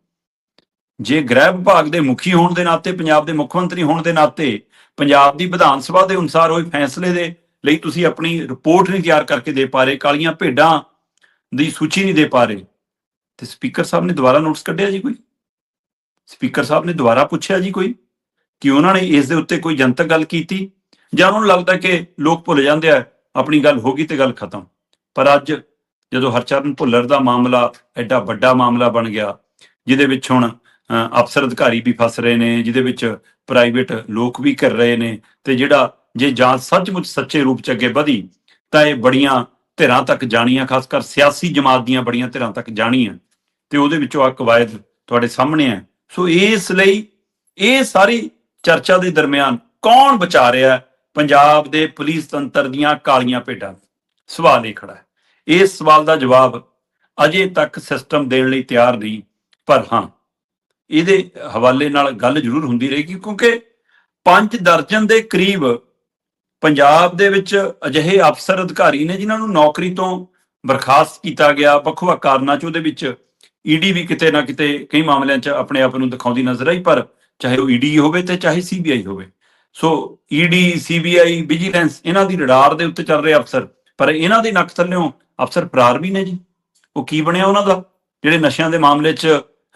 ਜੇ ਗ੍ਰਹਿ ਵਿਭਾਗ ਦੇ ਮੁਖੀ ਹੋਣ ਦੇ ਨਾਤੇ, ਪੰਜਾਬ ਦੇ ਮੁੱਖ ਮੰਤਰੀ ਹੋਣ ਦੇ ਨਾਤੇ, ਪੰਜਾਬ ਦੀ ਵਿਧਾਨ ਸਭਾ ਦੇ ਅਨੁਸਾਰ ਹੋਏ ਫੈਸਲੇ ਦੇ ਲਈ ਤੁਸੀਂ ਆਪਣੀ ਰਿਪੋਰਟ ਨਹੀਂ ਤਿਆਰ ਕਰਕੇ ਦੇ ਪਾ ਰਹੇ, ਕਾਲੀਆਂ ਭੇਡਾਂ ਦੀ ਸੂਚੀ ਨਹੀਂ ਦੇ ਪਾ ਰਹੇ। ਤੇ ਸਪੀਕਰ ਸਾਹਿਬ ਨੇ ਦੁਬਾਰਾ ਨੋਟਿਸ ਕੱਢਿਆ ਜੀ ਕੋਈ? ਸਪੀਕਰ ਸਾਹਿਬ ਨੇ ਦੁਬਾਰਾ ਪੁੱਛਿਆ ਜੀ ਕੋਈ ਕਿ ਉਹਨਾਂ ਨੇ ਇਸ ਦੇ ਉੱਤੇ ਕੋਈ ਜਨਤਕ ਗੱਲ ਕੀਤੀ? ਜਾਂ ਉਹਨਾਂ ਨੂੰ ਲੱਗਦਾ ਕਿ ਲੋਕ ਭੁੱਲ ਜਾਂਦੇ ਆ, ਆਪਣੀ ਗੱਲ ਹੋ ਗਈ ਤੇ ਗੱਲ ਖਤਮ। ਪਰ ਅੱਜ ਜਦੋਂ ਹਰਚਰਨ ਭੁੱਲਰ ਦਾ ਮਾਮਲਾ ਐਡਾ ਵੱਡਾ ਮਾਮਲਾ ਬਣ ਗਿਆ, ਜਿਹਦੇ ਵਿੱਚ ਹੁਣ ਅਫਸਰ ਅਧਿਕਾਰੀ ਵੀ ਫਸ ਰਹੇ ਨੇ, ਜਿਹਦੇ ਵਿੱਚ ਪ੍ਰਾਈਵੇਟ ਲੋਕ ਵੀ ਕਰ ਰਹੇ ਨੇ ਤੇ ਜਿਹੜਾ ਜੇ ਜਾਂਚ ਸੱਚਮੁੱਚ ਸੱਚੇ ਰੂਪ ਚ ਅੱਗੇ ਵਧੀ, ਤਾਂ ਇਹ ਬੜੀਆਂ ਧਿਰਾਂ ਤੱਕ ਜਾਣੀਆਂ ਖਾਸ ਕਰ ਸਿਆਸੀ ਜਮਾਤ ਦੀਆਂ ਬੜੀਆਂ ਧਿਰਾਂ ਤੱਕ ਜਾਣੀਆਂ ਤੇ ਉਹਦੇ ਵਿੱਚੋਂ ਆ ਕਵਾਇਦ ਤੁਹਾਡੇ ਸਾਹਮਣੇ ਹੈ। ਸੋ ਇਸ ਲਈ ਇਹ ਸਾਰੀ ਚਰਚਾ ਦੇ ਦਰਮਿਆਨ ਕੌਣ ਬਚਾ ਰਿਹਾ ਪੰਜਾਬ ਦੇ ਪੁਲਿਸ ਤੰਤਰ ਦੀਆਂ ਕਾਲੀਆਂ ਭੇਡਾਂ। ਸਵਾਲ ਇਹ ਖੜਾ ਹੈ। ਇਸ ਸਵਾਲ ਦਾ ਜਵਾਬ ਅਜੇ ਤੱਕ ਸਿਸਟਮ ਦੇਣ ਲਈ ਤਿਆਰ ਨਹੀਂ, ਪਰ ਹਾਂ, ਇਹਦੇ ਹਵਾਲੇ ਨਾਲ ਗੱਲ ਜ਼ਰੂਰ ਹੁੰਦੀ ਰਹੇਗੀ, ਕਿਉਂਕਿ ਪੰਜ ਦਰਜਨ ਦੇ ਕਰੀਬ ਪੰਜਾਬ ਦੇ ਵਿੱਚ ਅਜਿਹੇ ਅਫਸਰ ਅਧਿਕਾਰੀ ਨੇ ਜਿਨ੍ਹਾਂ ਨੂੰ ਨੌਕਰੀ ਤੋਂ ਬਰਖਾਸਤ ਕੀਤਾ ਗਿਆ, ਵੱਖ-ਵੱਖ ਕਾਰਨਾਂ ਚ ਉਹਦੇ ਵਿੱਚ ਈਡੀ ਵੀ ਕਿਤੇ ਨਾ ਕਿਤੇ ਕਈ ਮਾਮਲਿਆਂ 'ਚ ਆਪਣੇ ਆਪ ਨੂੰ ਦਿਖਾਉਂਦੀ ਨਜ਼ਰ ਆਈ, ਪਰ ਚਾਹੇ ਉਹ ਈਡੀ ਹੋਵੇ ਤੇ ਚਾਹੇ ਸੀਬੀਆਈ ਹੋਵੇ। ਸੋ ਈਡੀ ਸੀਬੀਆਈ ਵਿਜੀਲੈਂਸ ਇਹਨਾਂ ਦੀ ਰਡਾਰ ਦੇ ਉੱਤੇ ਚੱਲ ਰਹੇ ਅਫਸਰ, ਪਰ ਇਹਨਾਂ ਦੇ ਨੱਕ ਥੱਲਿਓਂ ਅਫਸਰ ਫਰਾਰ ਵੀ ਨੇ ਜੀ। ਉਹ ਕੀ ਬਣਿਆ ਉਹਨਾਂ ਦਾ? ਜਿਹੜੇ ਨਸ਼ਿਆਂ ਦੇ ਮਾਮਲੇ 'ਚ,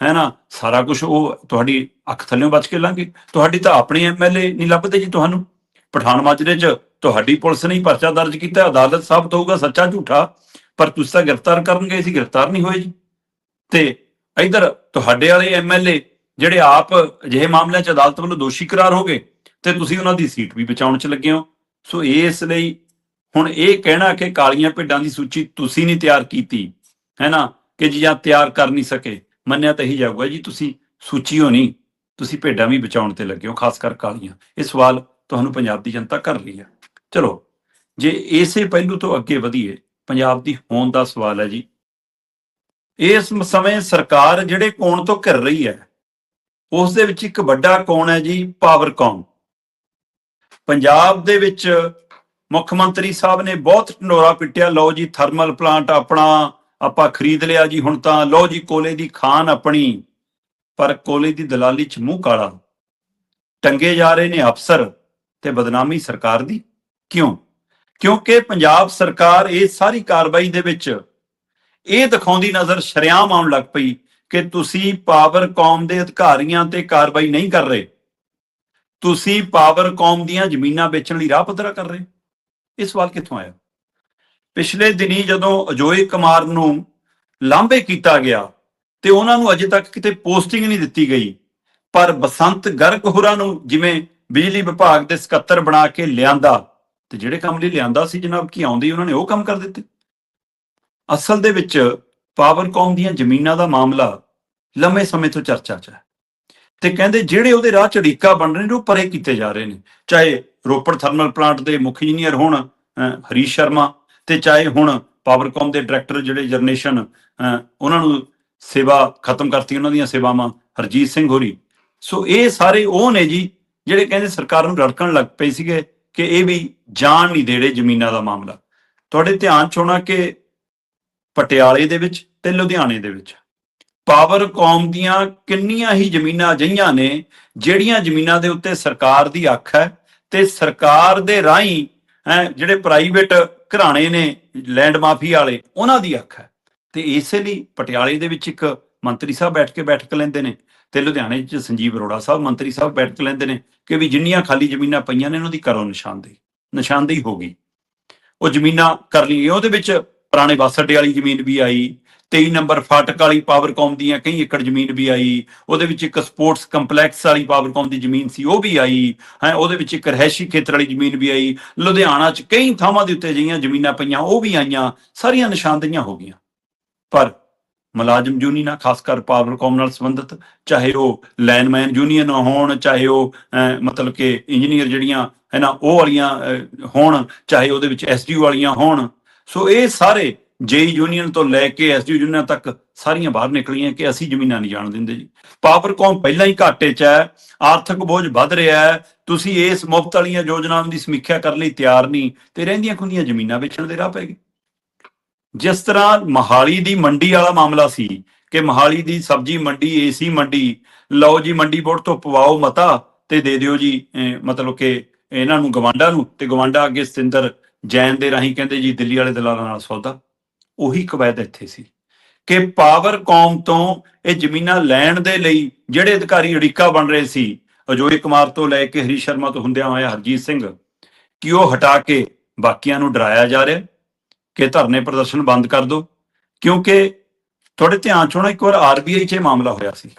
ਹੈ ਨਾ, ਸਾਰਾ ਕੁਝ ਉਹ ਤੁਹਾਡੀ ਅੱਖ ਥੱਲਿਓਂ ਬਚ ਕੇ ਲੰਘੇ ਤੁਹਾਡੀ ਤਾਂ ਆਪਣੇ ਐਮਐਲਏ ਨਹੀਂ ਲੱਭਦੇ ਜੀ ਤੁਹਾਨੂੰ। ਪਠਾਨ ਮਾਜਰੇ 'ਚ ਤੁਹਾਡੀ ਪੁਲਿਸ ਨੇ ਪਰਚਾ ਦਰਜ ਕੀਤਾ, ਅਦਾਲਤ ਸਾਬਤ ਹੋਊਗਾ ਸੱਚਾ ਝੂਠਾ। ਪਰ ਤੁਸੀਂ ਤਾਂ ਗ੍ਰਿਫਤਾਰ ਕਰਨ ਗਏ ਸੀ, ਗ੍ਰਿਫਤਾਰ ਨਹੀਂ ਹੋਏ ਜੀ। ਤੇ ਇਧਰ ਤੁਹਾਡੇ ਵਾਲੇ ਐਮਐਲਏ ਜਿਹੜੇ ਆਪ ਅਜਿਹੇ ਮਾਮਲਿਆਂ 'ਚ ਅਦਾਲਤ ਵੱਲੋਂ ਦੋਸ਼ੀ ਕਰਾਰ ਹੋ ਗਏ, ਤੇ ਤੁਸੀਂ ਉਹਨਾਂ ਦੀ ਸੀਟ ਵੀ ਬਚਾਉਣ 'ਚ ਲੱਗੇ ਹੋ। ਸੋ ਇਸ ਲਈ ਹੁਣ ਇਹ ਕਹਿਣਾ ਕਿ ਕਾਲੀਆਂ ਭੇਡਾਂ ਦੀ ਸੂਚੀ ਤੁਸੀਂ ਨਹੀਂ ਤਿਆਰ ਕੀਤੀ, ਹੈ ਨਾ, ਕਿ ਜੀ ਜਾਂ ਤਿਆਰ ਕਰ ਨਹੀਂ ਸਕੇ, ਮੰਨਿਆ ਤਾਂ ਇਹੀ ਜਾਊਗਾ ਜੀ, ਤੁਸੀਂ ਸੂਚੀ ਹੋ ਨਹੀਂ, ਤੁਸੀਂ ਭੇਡਾਂ ਵੀ ਬਚਾਉਣ ਤੇ ਲੱਗੇ ਹੋ, ਖਾਸ ਕਰ ਕਾਲੀਆਂ। ਇਹ ਸਵਾਲ ਤੁਹਾਨੂੰ ਪੰਜਾਬ ਦੀ ਜਨਤਾ ਕਰ ਰਹੀ ਹੈ। ਚਲੋ, ਜੇ ਇਸੇ ਪਹਿਲੂ ਤੋਂ ਅੱਗੇ ਵਧੀਏ, ਪੰਜਾਬ ਦੀ ਹੋਂਦ ਦਾ ਸਵਾਲ ਹੈ ਜੀ। ਇਸ ਸਮੇਂ ਸਰਕਾਰ ਜਿਹੜੇ ਕੋਣ ਤੋਂ ਘਿਰ ਰਹੀ ਹੈ, ਉਸ ਦੇ ਵਿੱਚ ਇੱਕ ਵੱਡਾ ਕੋਣ ਹੈ ਜੀ ਪਾਵਰਕੌਮ ਪੰਜਾਬ ਦੇ ਵਿੱਚ ਮੁੱਖ ਮੰਤਰੀ ਸਾਹਿਬ ਨੇ ਬਹੁਤ ਢੰਡੋਰਾ ਪਿੱਟਿਆ। ਲਓ ਜੀ, ਥਰਮਲ ਪਲਾਂਟ ਆਪਣਾ, ਆਪਾਂ ਖਰੀਦ ਲਿਆ ਜੀ। ਹੁਣ ਤਾਂ ਲਓ ਜੀ, ਕੋਲੇ ਦੀ ਖਾਨ ਆਪਣੀ, ਪਰ ਕੋਲੇ ਦੀ ਦਲਾਲੀ ਚ ਮੂੰਹ ਕਾਲਾ। ਟੰਗੇ ਜਾ ਰਹੇ ਨੇ ਅਫਸਰ ਤੇ ਬਦਨਾਮੀ ਸਰਕਾਰ ਦੀ। ਕਿਉਂ? ਕਿਉਂਕਿ ਪੰਜਾਬ ਸਰਕਾਰ ਇਹ ਸਾਰੀ ਕਾਰਵਾਈ ਦੇ ਵਿੱਚ ਇਹ ਦਿਖਾਉਂਦੀ ਨਜ਼ਰ ਸ਼ਰਿਆਮ ਆਉਣ ਲੱਗ ਪਈ ਕਿ ਤੁਸੀਂ ਪਾਵਰ ਕੌਮ ਦੇ ਅਧਿਕਾਰੀਆਂ ਤੇ ਕਾਰਵਾਈ ਨਹੀਂ ਕਰ ਰਹੇ। ਤੁਸੀਂ ਪਾਵਰ ਕੌਮ ਦੀਆਂ ਜ਼ਮੀਨਾਂ ਵੇਚਣ ਲਈ ਰਾਹ ਪੱਧਰਾ ਕਰ ਰਹੇ। ਇਹ ਸਵਾਲ ਕਿੱਥੋਂ ਆਇਆ? ਪਿਛਲੇ ਦਿਨੀ ਜਦੋਂ ਅਜੋਏ ਕੁਮਾਰ ਨੂੰ ਲਾਂਭੇ ਕੀਤਾ ਗਿਆ ਤੇ ਉਹਨਾਂ ਨੂੰ ਅਜੇ ਤੱਕ ਕਿਤੇ ਪੋਸਟਿੰਗ ਨਹੀਂ ਦਿੱਤੀ ਗਈ, ਪਰ ਬਸੰਤ ਗਰਗ ਹੋਰਾਂ ਨੂੰ ਜਿਵੇਂ ਬਿਜਲੀ ਵਿਭਾਗ ਦੇ ਸਕੱਤਰ ਬਣਾ ਕੇ ਲਿਆਂਦਾ ਤੇ ਜਿਹੜੇ ਕੰਮ ਲਈ ਲਿਆਂਦਾ ਸੀ ਜਨਾਬ, ਕੀ ਆਉਂਦੀ ਉਹਨਾਂ ਨੇ ਉਹ ਕੰਮ ਕਰ ਦਿੱਤੇ? ਅਸਲ ਦੇ ਵਿੱਚ ਪਾਵਰਕੌਮ ਦੀਆਂ ਜ਼ਮੀਨਾਂ ਦਾ ਮਾਮਲਾ ਲੰਮੇ ਸਮੇਂ ਤੋਂ ਚਰਚਾ 'ਚ ਹੈ। ਤੇ ਕਹਿੰਦੇ ਜਿਹੜੇ ਉਹਦੇ ਰਾਹ ਚੜੀਕਾ ਬਣ ਰਹੇ ਨੇ, ਉਹ ਪਰੇ ਕੀਤੇ ਜਾ ਰਹੇ ਨੇ। ਚਾਹੇ ਰੋਪੜ ਥਰਮਲ ਪਲਾਂਟ ਦੇ ਮੁੱਖ ਇੰਜੀਨੀਅਰ ਹੋਣ ਹਰੀਸ਼ ਸ਼ਰਮਾ ਤੇ ਚਾਹੇ ਹੁਣ ਪਾਵਰਕਾਮ ਦੇ ਡਾਇਰੈਕਟਰ ਜਿਹੜੇ ਜਰਨੇਸ਼ਨ ਉਹਨਾਂ ਨੂੰ ਸੇਵਾ ਖਤਮ ਕਰਤੀ ਉਹਨਾਂ ਦੀਆਂ ਸੇਵਾਵਾਂ, ਹਰਜੀਤ ਸਿੰਘ ਹੋਰੀ। ਸੋ ਇਹ ਸਾਰੇ ਉਹ ਨੇ ਜੀ, ਜਿਹੜੇ ਕਹਿੰਦੇ ਸਰਕਾਰ ਨੂੰ ਰੜਕਣ ਲੱਗ ਪਏ ਸੀਗੇ ਕਿ ਇਹ ਵੀ ਜਾਣ ਨਹੀਂ ਦੇੜੇ ਜ਼ਮੀਨਾਂ ਦਾ ਮਾਮਲਾ। ਤੁਹਾਡੇ ਧਿਆਨ ਚ ਹੋਣਾ ਕਿ ਪਟਿਆਲੇ ਦੇ ਵਿੱਚ ਤੇ ਲੁਧਿਆਣੇ ਦੇ ਵਿੱਚ। ਪਾਵਰਕਾਮ ਦੀਆਂ ਕਿੰਨੀਆਂ ਹੀ ਜ਼ਮੀਨਾਂ ਅਜਿਹੀਆਂ ਨੇ ਜਿਹੜੀਆਂ ਜ਼ਮੀਨਾਂ ਦੇ ਉੱਤੇ ਸਰਕਾਰ ਦੀ ਅੱਖ ਹੈ ਤੇ ਸਰਕਾਰ ਦੇ ਰਾਹੀਂ ਹੈਂ, ਜਿਹੜੇ ਪ੍ਰਾਈਵੇਟ ਘਰਾਣੇ ਨੇ ਲੈਂਡ ਮਾਫੀ ਵਾਲੇ ਉਹਨਾਂ ਦੀ ਅੱਖ ਹੈ। ਤੇ ਇਸੇ ਲਈ ਪਟਿਆਲੇ ਦੇ ਵਿੱਚ ਇੱਕ ਮੰਤਰੀ ਸਾਹਿਬ ਬੈਠ ਕੇ ਬੈਠਕ ਲੈਂਦੇ ਨੇ ਤੇ ਲੁਧਿਆਣੇ 'ਚ ਸੰਜੀਵ ਅਰੋੜਾ ਸਾਹਿਬ ਮੰਤਰੀ ਸਾਹਿਬ ਬੈਠਕ ਲੈਂਦੇ ਨੇ ਕਿ ਵੀ ਜਿੰਨੀਆਂ ਖਾਲੀ ਜ਼ਮੀਨਾਂ ਪਈਆਂ ਨੇ ਉਹਨਾਂ ਦੀ ਕਰੋ ਨਿਸ਼ਾਨਦੇਹੀ ਨਿਸ਼ਾਨਦੇਹੀ ਹੋ ਗਈ। ਉਹ ਜ਼ਮੀਨਾਂ ਕਰ ਲਈਆਂ ਉਹਦੇ ਵਿੱਚ ਪੁਰਾਣੇ ਬੱਸ ਅੱਡੇ ਵਾਲੀ ਜ਼ਮੀਨ ਵੀ ਆਈ 23 ਨੰਬਰ ਫਾਟਕ ਵਾਲੀ ਪਾਵਰਕਾਮ ਦੀਆਂ ਕਈ ਏਕੜ ਜ਼ਮੀਨ ਵੀ ਆਈ, ਉਹਦੇ ਵਿੱਚ ਇੱਕ ਸਪੋਰਟਸ ਕੰਪਲੈਕਸ ਵਾਲੀ ਪਾਵਰਕਾਮ ਦੀ ਜ਼ਮੀਨ ਸੀ, ਉਹ ਵੀ ਆਈ, ਹੈ, ਉਹਦੇ ਵਿੱਚ ਇੱਕ ਰਹਿਸ਼ੀ ਖੇਤਰ ਵਾਲੀ ਜ਼ਮੀਨ ਵੀ ਆਈ, ਲੁਧਿਆਣਾ 'ਚ ਕਈ ਥਾਵਾਂ ਦੇ ਉੱਤੇ ਜਿਹੀਆਂ ਜ਼ਮੀਨਾਂ ਪਈਆਂ, ਉਹ ਵੀ ਆਈਆਂ, ਸਾਰੀਆਂ ਨਿਸ਼ਾਨਦੇਹੀਆਂ ਹੋ ਗਈਆਂ। ਪਰ ਮੁਲਾਜ਼ਮ ਯੂਨੀਅਨਾਂ ਖਾਸ ਕਰ ਪਾਵਰਕਾਮ ਨਾਲ ਸੰਬੰਧਿਤ, ਚਾਹੇ ਉਹ ਲਾਈਨਮੈਨ ਯੂਨੀਅਨ ਹੋਣ, ਚਾਹੇ ਉਹ ਮਤਲਬ ਕਿ ਇੰਜੀਨੀਅਰ ਜਿਹੜੀਆਂ, ਹੈ ਨਾ, ਉਹ ਵਾਲੀਆਂ ਹੋਣ, ਚਾਹੇ ਉਹਦੇ ਵਿੱਚ ਐਸਡੀਓ ਵਾਲੀਆਂ ਹੋਣ ਸੋ ਇਹ ਸਾਰੇ ਜੇ ਯੂਨੀਅਨ ਤੋਂ ਲੈ ਕੇ ਐਸਡੀਓ ਯੂਨੀਅਨ ਤੱਕ ਸਾਰੀਆਂ ਬਾਹਰ ਨਿਕਲੀਆਂ ਕਿ ਅਸੀਂ ਜ਼ਮੀਨਾਂ ਨਹੀਂ ਜਾਣ ਦਿੰਦੇ ਜੀ। ਪਾਵਰਕਾਮ ਪਹਿਲਾਂ ਹੀ ਘਾਟੇ 'ਚ ਹੈ, ਆਰਥਿਕ ਬੋਝ ਵੱਧ ਰਿਹਾ ਹੈ, ਤੁਸੀਂ ਇਸ ਮੁਫਤ ਵਾਲੀਆਂ ਯੋਜਨਾਵਾਂ ਦੀ ਸਮੀਖਿਆ ਕਰਨ ਲਈ ਤਿਆਰ ਨਹੀਂ, ਤੇ ਰਹਿੰਦੀਆਂ ਖੁੰਦੀਆਂ ਜ਼ਮੀਨਾਂ ਵੇਚਣ ਦੇ ਰਾਹ ਪੈ ਗਏ। ਜਿਸ ਤਰ੍ਹਾਂ ਮਹਾਲੀ ਦੀ ਮੰਡੀ ਵਾਲਾ ਮਾਮਲਾ ਸੀ ਕਿ ਮਹਾਲੀ ਦੀ ਸਬਜ਼ੀ ਮੰਡੀ, ਏਸੀ ਮੰਡੀ, ਲਓ ਜੀ ਮੰਡੀ ਬੋਰਡ ਤੋਂ ਪਵਾਓ ਮਤਾ ਤੇ ਦੇ ਦਿਓ ਜੀ ਮਤਲਬ ਕਿ ਇਹਨਾਂ ਨੂੰ ਗਵਾਂਡਾ ਨੂੰ ਤੇ ਗਵਾਂਡਾ ਅੱਗੇ ਸਤਿੰਦਰ ਜੈਨ ਦੇ ਰਾਹੀਂ ਕਹਿੰਦੇ ਜੀ ਦਿੱਲੀ ਵਾਲੇ ਦਲਾਲਾਂ ਨਾਲ ਸੌਦਾ। ਉਹੀ ਕਵਾਇਦ ਇੱਥੇ ਸੀ ਕਿ ਪਾਵਰਕਾਮ ਤੋਂ ਇਹ ਜ਼ਮੀਨਾਂ ਲੈਣ ਦੇ ਲਈ ਜਿਹੜੇ ਅਧਿਕਾਰੀ ਅੜਿੱਕਾ ਬਣ ਰਹੇ ਸੀ, ਅਜੋਏ ਕੁਮਾਰ ਤੋਂ ਲੈ ਕੇ ਹਰੀ ਸ਼ਰਮਾ ਤੋਂ ਹੁੰਦਿਆਂ ਹੋਇਆ ਹਰਜੀਤ ਸਿੰਘ, ਕਿ ਉਹ ਹਟਾ ਕੇ ਬਾਕੀਆਂ ਨੂੰ ਡਰਾਇਆ ਜਾ ਰਿਹਾ, ਕਿ ਧਰਨੇ ਪ੍ਰਦਰਸ਼ਨ ਬੰਦ ਕਰ ਦਿਓ ਕਿਉਂਕਿ ਤੁਹਾਡੇ ਧਿਆਨ ਚ ਹੋਣਾ ਇੱਕ ਵਾਰ ਆਰਬੀਆਈ 'ਚ ਇਹ ਮਾਮਲਾ ਹੋਇਆ ਸੀ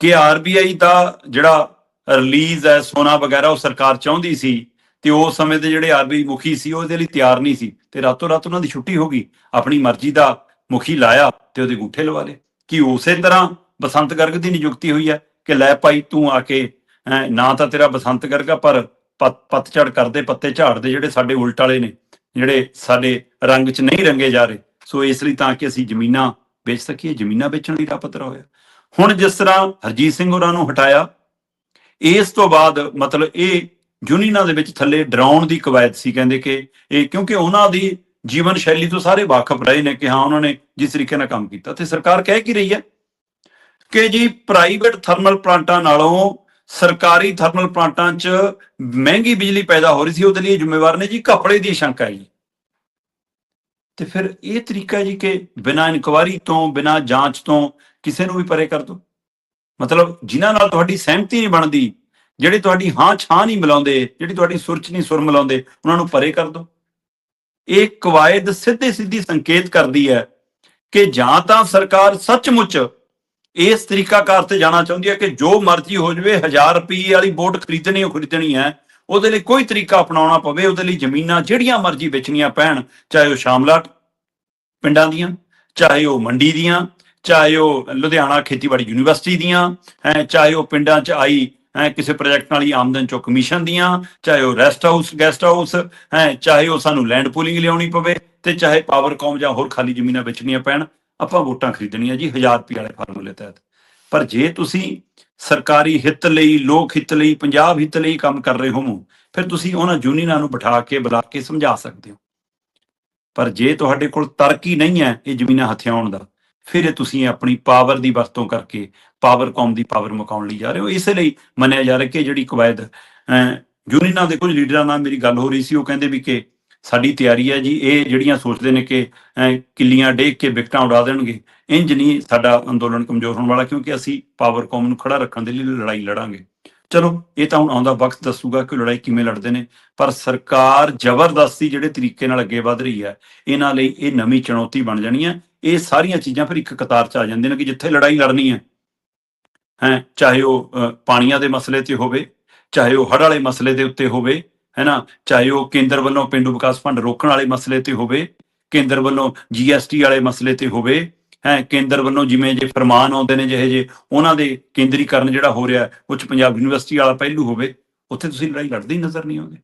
ਕਿ ਆਰਬੀਆਈ ਦਾ ਜਿਹੜਾ ਰਿਲੀਜ਼ ਹੈ, ਸੋਨਾ ਵਗੈਰਾ ਉਹ ਸਰਕਾਰ ਚਾਹੁੰਦੀ ਸੀ ਤੇ ਉਸ ਸਮੇਂ ਦੇ ਜਿਹੜੇ ਆਰਬੀਆਈ ਮੁਖੀ ਸੀ, ਉਹ ਇਹਦੇ ਲਈ ਤਿਆਰ ਨਹੀਂ ਸੀ ਤੇ ਰਾਤੋਂ ਰਾਤ ਉਹਨਾਂ ਦੀ ਛੁੱਟੀ ਹੋ ਗਈ। ਆਪਣੀ ਮਰਜ਼ੀ ਦਾ ਮੁਖੀ ਲਾਇਆ ਤੇ ਉਹਦੇ ਗੂਠੇ ਲਵਾ ਲਏ। ਕਿ ਉਸੇ ਤਰ੍ਹਾਂ ਬਸੰਤ ਗਰਗ ਦੀ ਨਿਯੁਕਤੀ ਹੋਈ ਹੈ ਕਿ ਲੈ ਭਾਈ ਤੂੰ ਆ ਕੇ ਨਾ ਤਾਂ ਤੇਰਾ ਬਸੰਤ ਗਰਗਾ ਪਰ ਪਤ- ਪਤਝੜ ਕਰਦੇ ਪੱਤੇ ਝਾੜਦੇ ਜਿਹੜੇ ਸਾਡੇ ਉਲਟ ਵਾਲੇ ਨੇ, ਜਿਹੜੇ ਸਾਡੇ ਰੰਗ 'ਚ ਨਹੀਂ ਰੰਗੇ ਜਾ ਰਹੇ। ਸੋ ਇਸ ਲਈ ਤਾਂ ਕਿ ਅਸੀਂ ਜ਼ਮੀਨਾਂ ਵੇਚ ਸਕੀਏ, ਜ਼ਮੀਨਾਂ ਵੇਚਣ ਲਈ ਰਾਪਤਰਾ ਹੋਇਆ। ਹੁਣ ਜਿਸ ਤਰ੍ਹਾਂ ਹਰਜੀਤ ਸਿੰਘ ਹੋਰਾਂ ਨੂੰ ਹਟਾਇਆ, ਇਸ ਤੋਂ ਬਾਅਦ ਮਤਲਬ ਇਹ ਯੂਨੀਅਨਾਂ ਦੇ ਵਿੱਚ ਥੱਲੇ ਡਰਾਉਣ ਦੀ ਕਵਾਇਦ ਸੀ, ਕਹਿੰਦੇ ਕਿ ਇਹ ਕਿਉਂਕਿ ਉਹਨਾਂ ਦੀ ਜੀਵਨ ਸ਼ੈਲੀ ਤੋਂ ਸਾਰੇ ਵਾਕਫ ਰਹੇ ਨੇ ਕਿ ਹਾਂ, ਉਹਨਾਂ ਨੇ ਜਿਸ ਤਰੀਕੇ ਨਾਲ ਕੰਮ ਕੀਤਾ। ਤੇ ਸਰਕਾਰ ਕਹਿ ਕੀ ਰਹੀ ਹੈ ਕਿ ਜੀ ਪ੍ਰਾਈਵੇਟ ਥਰਮਲ ਪਲਾਂਟਾਂ ਨਾਲੋਂ ਸਰਕਾਰੀ ਥਰਮਲ ਪਲਾਂਟਾਂ 'ਚ ਮਹਿੰਗੀ ਬਿਜਲੀ ਪੈਦਾ ਹੋ ਰਹੀ ਸੀ, ਉਹਦੇ ਲਈ ਜ਼ਿੰਮੇਵਾਰ ਨੇ ਜੀ ਕਪੜੇ ਦੀ ਸ਼ੰਕਾ ਹੈ ਜੀ। ਤੇ ਫਿਰ ਇਹ ਤਰੀਕਾ ਜੀ ਕਿ ਬਿਨਾਂ ਇਨਕੁਆਰੀ ਤੋਂ, ਬਿਨਾਂ ਜਾਂਚ ਤੋਂ ਕਿਸੇ ਨੂੰ ਵੀ ਪਰੇ ਕਰ ਦੋ। ਮਤਲਬ ਜਿਨ੍ਹਾਂ ਨਾਲ ਤੁਹਾਡੀ ਸਹਿਮਤੀ ਨਹੀਂ ਬਣਦੀ ਜਿਹੜੇ ਤੁਹਾਡੀ ਹਾਂ ਛਾਂ ਨਹੀਂ ਮਿਲਾਉਂਦੇ, ਜਿਹੜੀ ਤੁਹਾਡੀ ਸੁਰਚ ਨਹੀਂ ਸੁਰ ਮਿਲਾਉਂਦੇ, ਉਹਨਾਂ ਨੂੰ ਪਰੇ ਕਰ ਦੋ। ਇਹ ਕਵਾਇਦ ਸਿੱਧੇ ਸਿੱਧੀ ਸੰਕੇਤ ਕਰਦੀ ਹੈ ਕਿ ਜਾਂ ਤਾਂ ਸਰਕਾਰ ਸੱਚਮੁੱਚ ਇਸ ਤਰੀਕਾਕਾਰ ਤੇ ਜਾਣਾ ਚਾਹੁੰਦੀ ਹੈ ਕਿ ਜੋ ਮਰਜ਼ੀ ਹੋ ਜਵੇ 1000 ਰੁਪਏ ਵਾਲੀ ਵੋਟ ਖਰੀਦਣੀ ਉਹ ਖਰੀਦਣੀ ਹੈ। ਉਹਦੇ ਲਈ ਕੋਈ ਤਰੀਕਾ ਅਪਣਾਉਣਾ ਪਵੇ, ਉਹਦੇ ਲਈ ਜ਼ਮੀਨਾਂ ਜਿਹੜੀਆਂ ਮਰਜ਼ੀ ਵੇਚਣੀਆਂ ਪੈਣ, ਚਾਹੇ ਉਹ ਸ਼ਾਮਲਾਟ ਪਿੰਡਾਂ ਦੀਆਂ, ਚਾਹੇ ਉਹ ਮੰਡੀ ਦੀਆਂ, ਚਾਹੇ ਉਹ ਲੁਧਿਆਣਾ ਖੇਤੀਬਾੜੀ ਯੂਨੀਵਰਸਿਟੀ ਦੀਆਂ, ਹੈ, ਚਾਹੇ ਉਹ ਪਿੰਡਾਂ 'ਚ ਆਈ ਕਿਸੇ ਪ੍ਰੋਜੈਕਟ ਨਾਲ ਹੀ ਆਮਦਨ ਚੋਂ ਕਮਿਸ਼ਨ ਦੀਆਂ, ਚਾਹੇ ਉਹ ਰੈਸਟ ਹਾਊਸ ਗੈਸਟ ਹਾਊਸ ਹੈ, ਚਾਹੇ ਉਹ ਸਾਨੂੰ ਲੈਂਡ ਪੂਲਿੰਗ ਲਿਆਉਣੀ ਪਵੇ ਤੇ ਚਾਹੇ ਪਾਵਰਕਾਮ ਜਾਂ ਹੋਰ ਖਾਲੀ ਜ਼ਮੀਨਾਂ ਵੇਚਣੀਆਂ ਪੈਣ, ਆਪਾਂ ਵੋਟਾਂ ਖਰੀਦਣੀਆਂ ਜੀ 1000 ਰੁਪਏ ਵਾਲੇ ਫਾਰਮੂਲੇ ਤਹਿਤ। ਪਰ ਜੇ ਤੁਸੀਂ ਸਰਕਾਰੀ ਹਿੱਤ ਲਈ, ਲੋਕ ਹਿੱਤ ਲਈ, ਪੰਜਾਬ ਹਿੱਤ ਲਈ ਕੰਮ ਕਰ ਰਹੇ ਹੋਵੋ, ਫਿਰ ਤੁਸੀਂ ਉਹਨਾਂ ਯੂਨੀਅਨਾਂ ਨੂੰ ਬਿਠਾ ਕੇ, ਬੁਲਾ ਕੇ ਸਮਝਾ ਸਕਦੇ ਹੋ। ਪਰ ਜੇ ਤੁਹਾਡੇ ਕੋਲ ਤਰਕੀ ਨਹੀਂ ਹੈ ਇਹ ਜ਼ਮੀਨਾਂ ਹਥਿਆਉਣ ਦਾ ਫਿਰ ਤੁਸੀਂ ਆਪਣੀ ਪਾਵਰ ਦੀ ਵਰਤੋਂ ਕਰਕੇ ਪਾਵਰਕਾਮ ਦੀ ਪਾਵਰ ਮੁਕਾਉਣ ਲਈ ਜਾ ਰਹੇ ਹੋ। ਇਸੇ ਲਈ ਮੰਨਿਆ ਜਾ ਰਿਹਾ ਕਿ ਜਿਹੜੀ ਕਵਾਇਦ ਅਹ, ਯੂਨੀਅਨਾਂ ਦੇ ਕੁਝ ਲੀਡਰਾਂ ਨਾਲ ਮੇਰੀ ਗੱਲ ਹੋ ਰਹੀ ਸੀ ਉਹ ਕਹਿੰਦੇ ਵੀ ਕਿ ਸਾਡੀ ਤਿਆਰੀ ਹੈ ਜੀ ਇਹ ਜਿਹੜੀਆਂ ਸੋਚਦੇ ਨੇ ਕਿ ਕਿੱਲੀਆਂ ਡੇਕ ਕੇ ਵਿਕਟਾਂ ਉਡਾ ਦੇਣਗੇ ਇੰਜ ਨਹੀਂ ਸਾਡਾ ਅੰਦੋਲਨ ਕਮਜ਼ੋਰ ਹੋਣ ਵਾਲਾ ਕਿਉਂਕਿ ਅਸੀਂ ਪਾਵਰਕਾਮ ਨੂੰ ਖੜਾ ਰੱਖਣ ਦੇ ਲਈ ਲੜਾਈ ਲੜਾਂਗੇ। ਚਲੋ ਇਹ ਤਾਂ ਹੁਣ ਆਉਂਦਾ ਵਕਤ ਦੱਸੂਗਾ ਕਿ ਲੜਾਈ ਕਿਵੇਂ ਲੜਦੇ ਨੇ ਪਰ ਸਰਕਾਰ ਜ਼ਬਰਦਸਤੀ ਜਿਹੜੇ ਤਰੀਕੇ ਨਾਲ ਅੱਗੇ ਵਧ ਰਹੀ ਹੈ ਇਹਨਾਂ ਲਈ ਇਹ ਨਵੀਂ ਚੁਣੌਤੀ ਬਣ ਜਾਣੀ ਹੈ। ਇਹ ਸਾਰੀਆਂ ਚੀਜ਼ਾਂ ਫਿਰ ਇੱਕ ਕਤਾਰ 'ਚ ਆ ਜਾਂਦੀਆਂ ਨੇ ਕਿ ਜਿੱਥੇ ਲੜਾਈ ਲੜਨੀ ਹੈ ਹੈ, ਚਾਹੇ ਉਹ ਪਾਣੀਆਂ ਦੇ ਮਸਲੇ ਤੇ ਹੋਵੇ, ਚਾਹੇ ਉਹ ਹੜ੍ਹ ਵਾਲੇ ਮਸਲੇ ਦੇ ਉੱਤੇ ਹੋਵੇ ਹੈ ਨਾ ਚਾਹੇ ਉਹ ਕੇਂਦਰ ਵੱਲੋਂ ਪਿੰਡੂ ਵਿਕਾਸ ਫੰਡ ਰੋਕਣ ਵਾਲੇ ਮਸਲੇ ਤੇ ਹੋਵੇ, ਕੇਂਦਰ ਵੱਲੋਂ ਜੀਐਸਟੀ ਵਾਲੇ ਮਸਲੇ ਤੇ ਹੋਵੇ, ਹੈ, ਕੇਂਦਰ ਵੱਲੋਂ ਜਿਵੇਂ ਜੇ ਫਰਮਾਨ ਆਉਂਦੇ ਨੇ ਜਿਹੇ ਜੇ, ਉਹਨਾਂ ਦੇ ਕੇਂਦਰੀਕਰਨ ਜਿਹੜਾ ਹੋ ਰਿਹਾ ਉਹ 'ਚ ਪੰਜਾਬ ਯੂਨੀਵਰਸਿਟੀ ਵਾਲਾ ਪਹਿਲੂ ਹੋਵੇ, ਉੱਥੇ ਤੁਸੀਂ ਲੜਾਈ ਲੜਦੇ ਹੀ ਨਜ਼ਰ ਨਹੀਂ ਆਉਂਦੇ।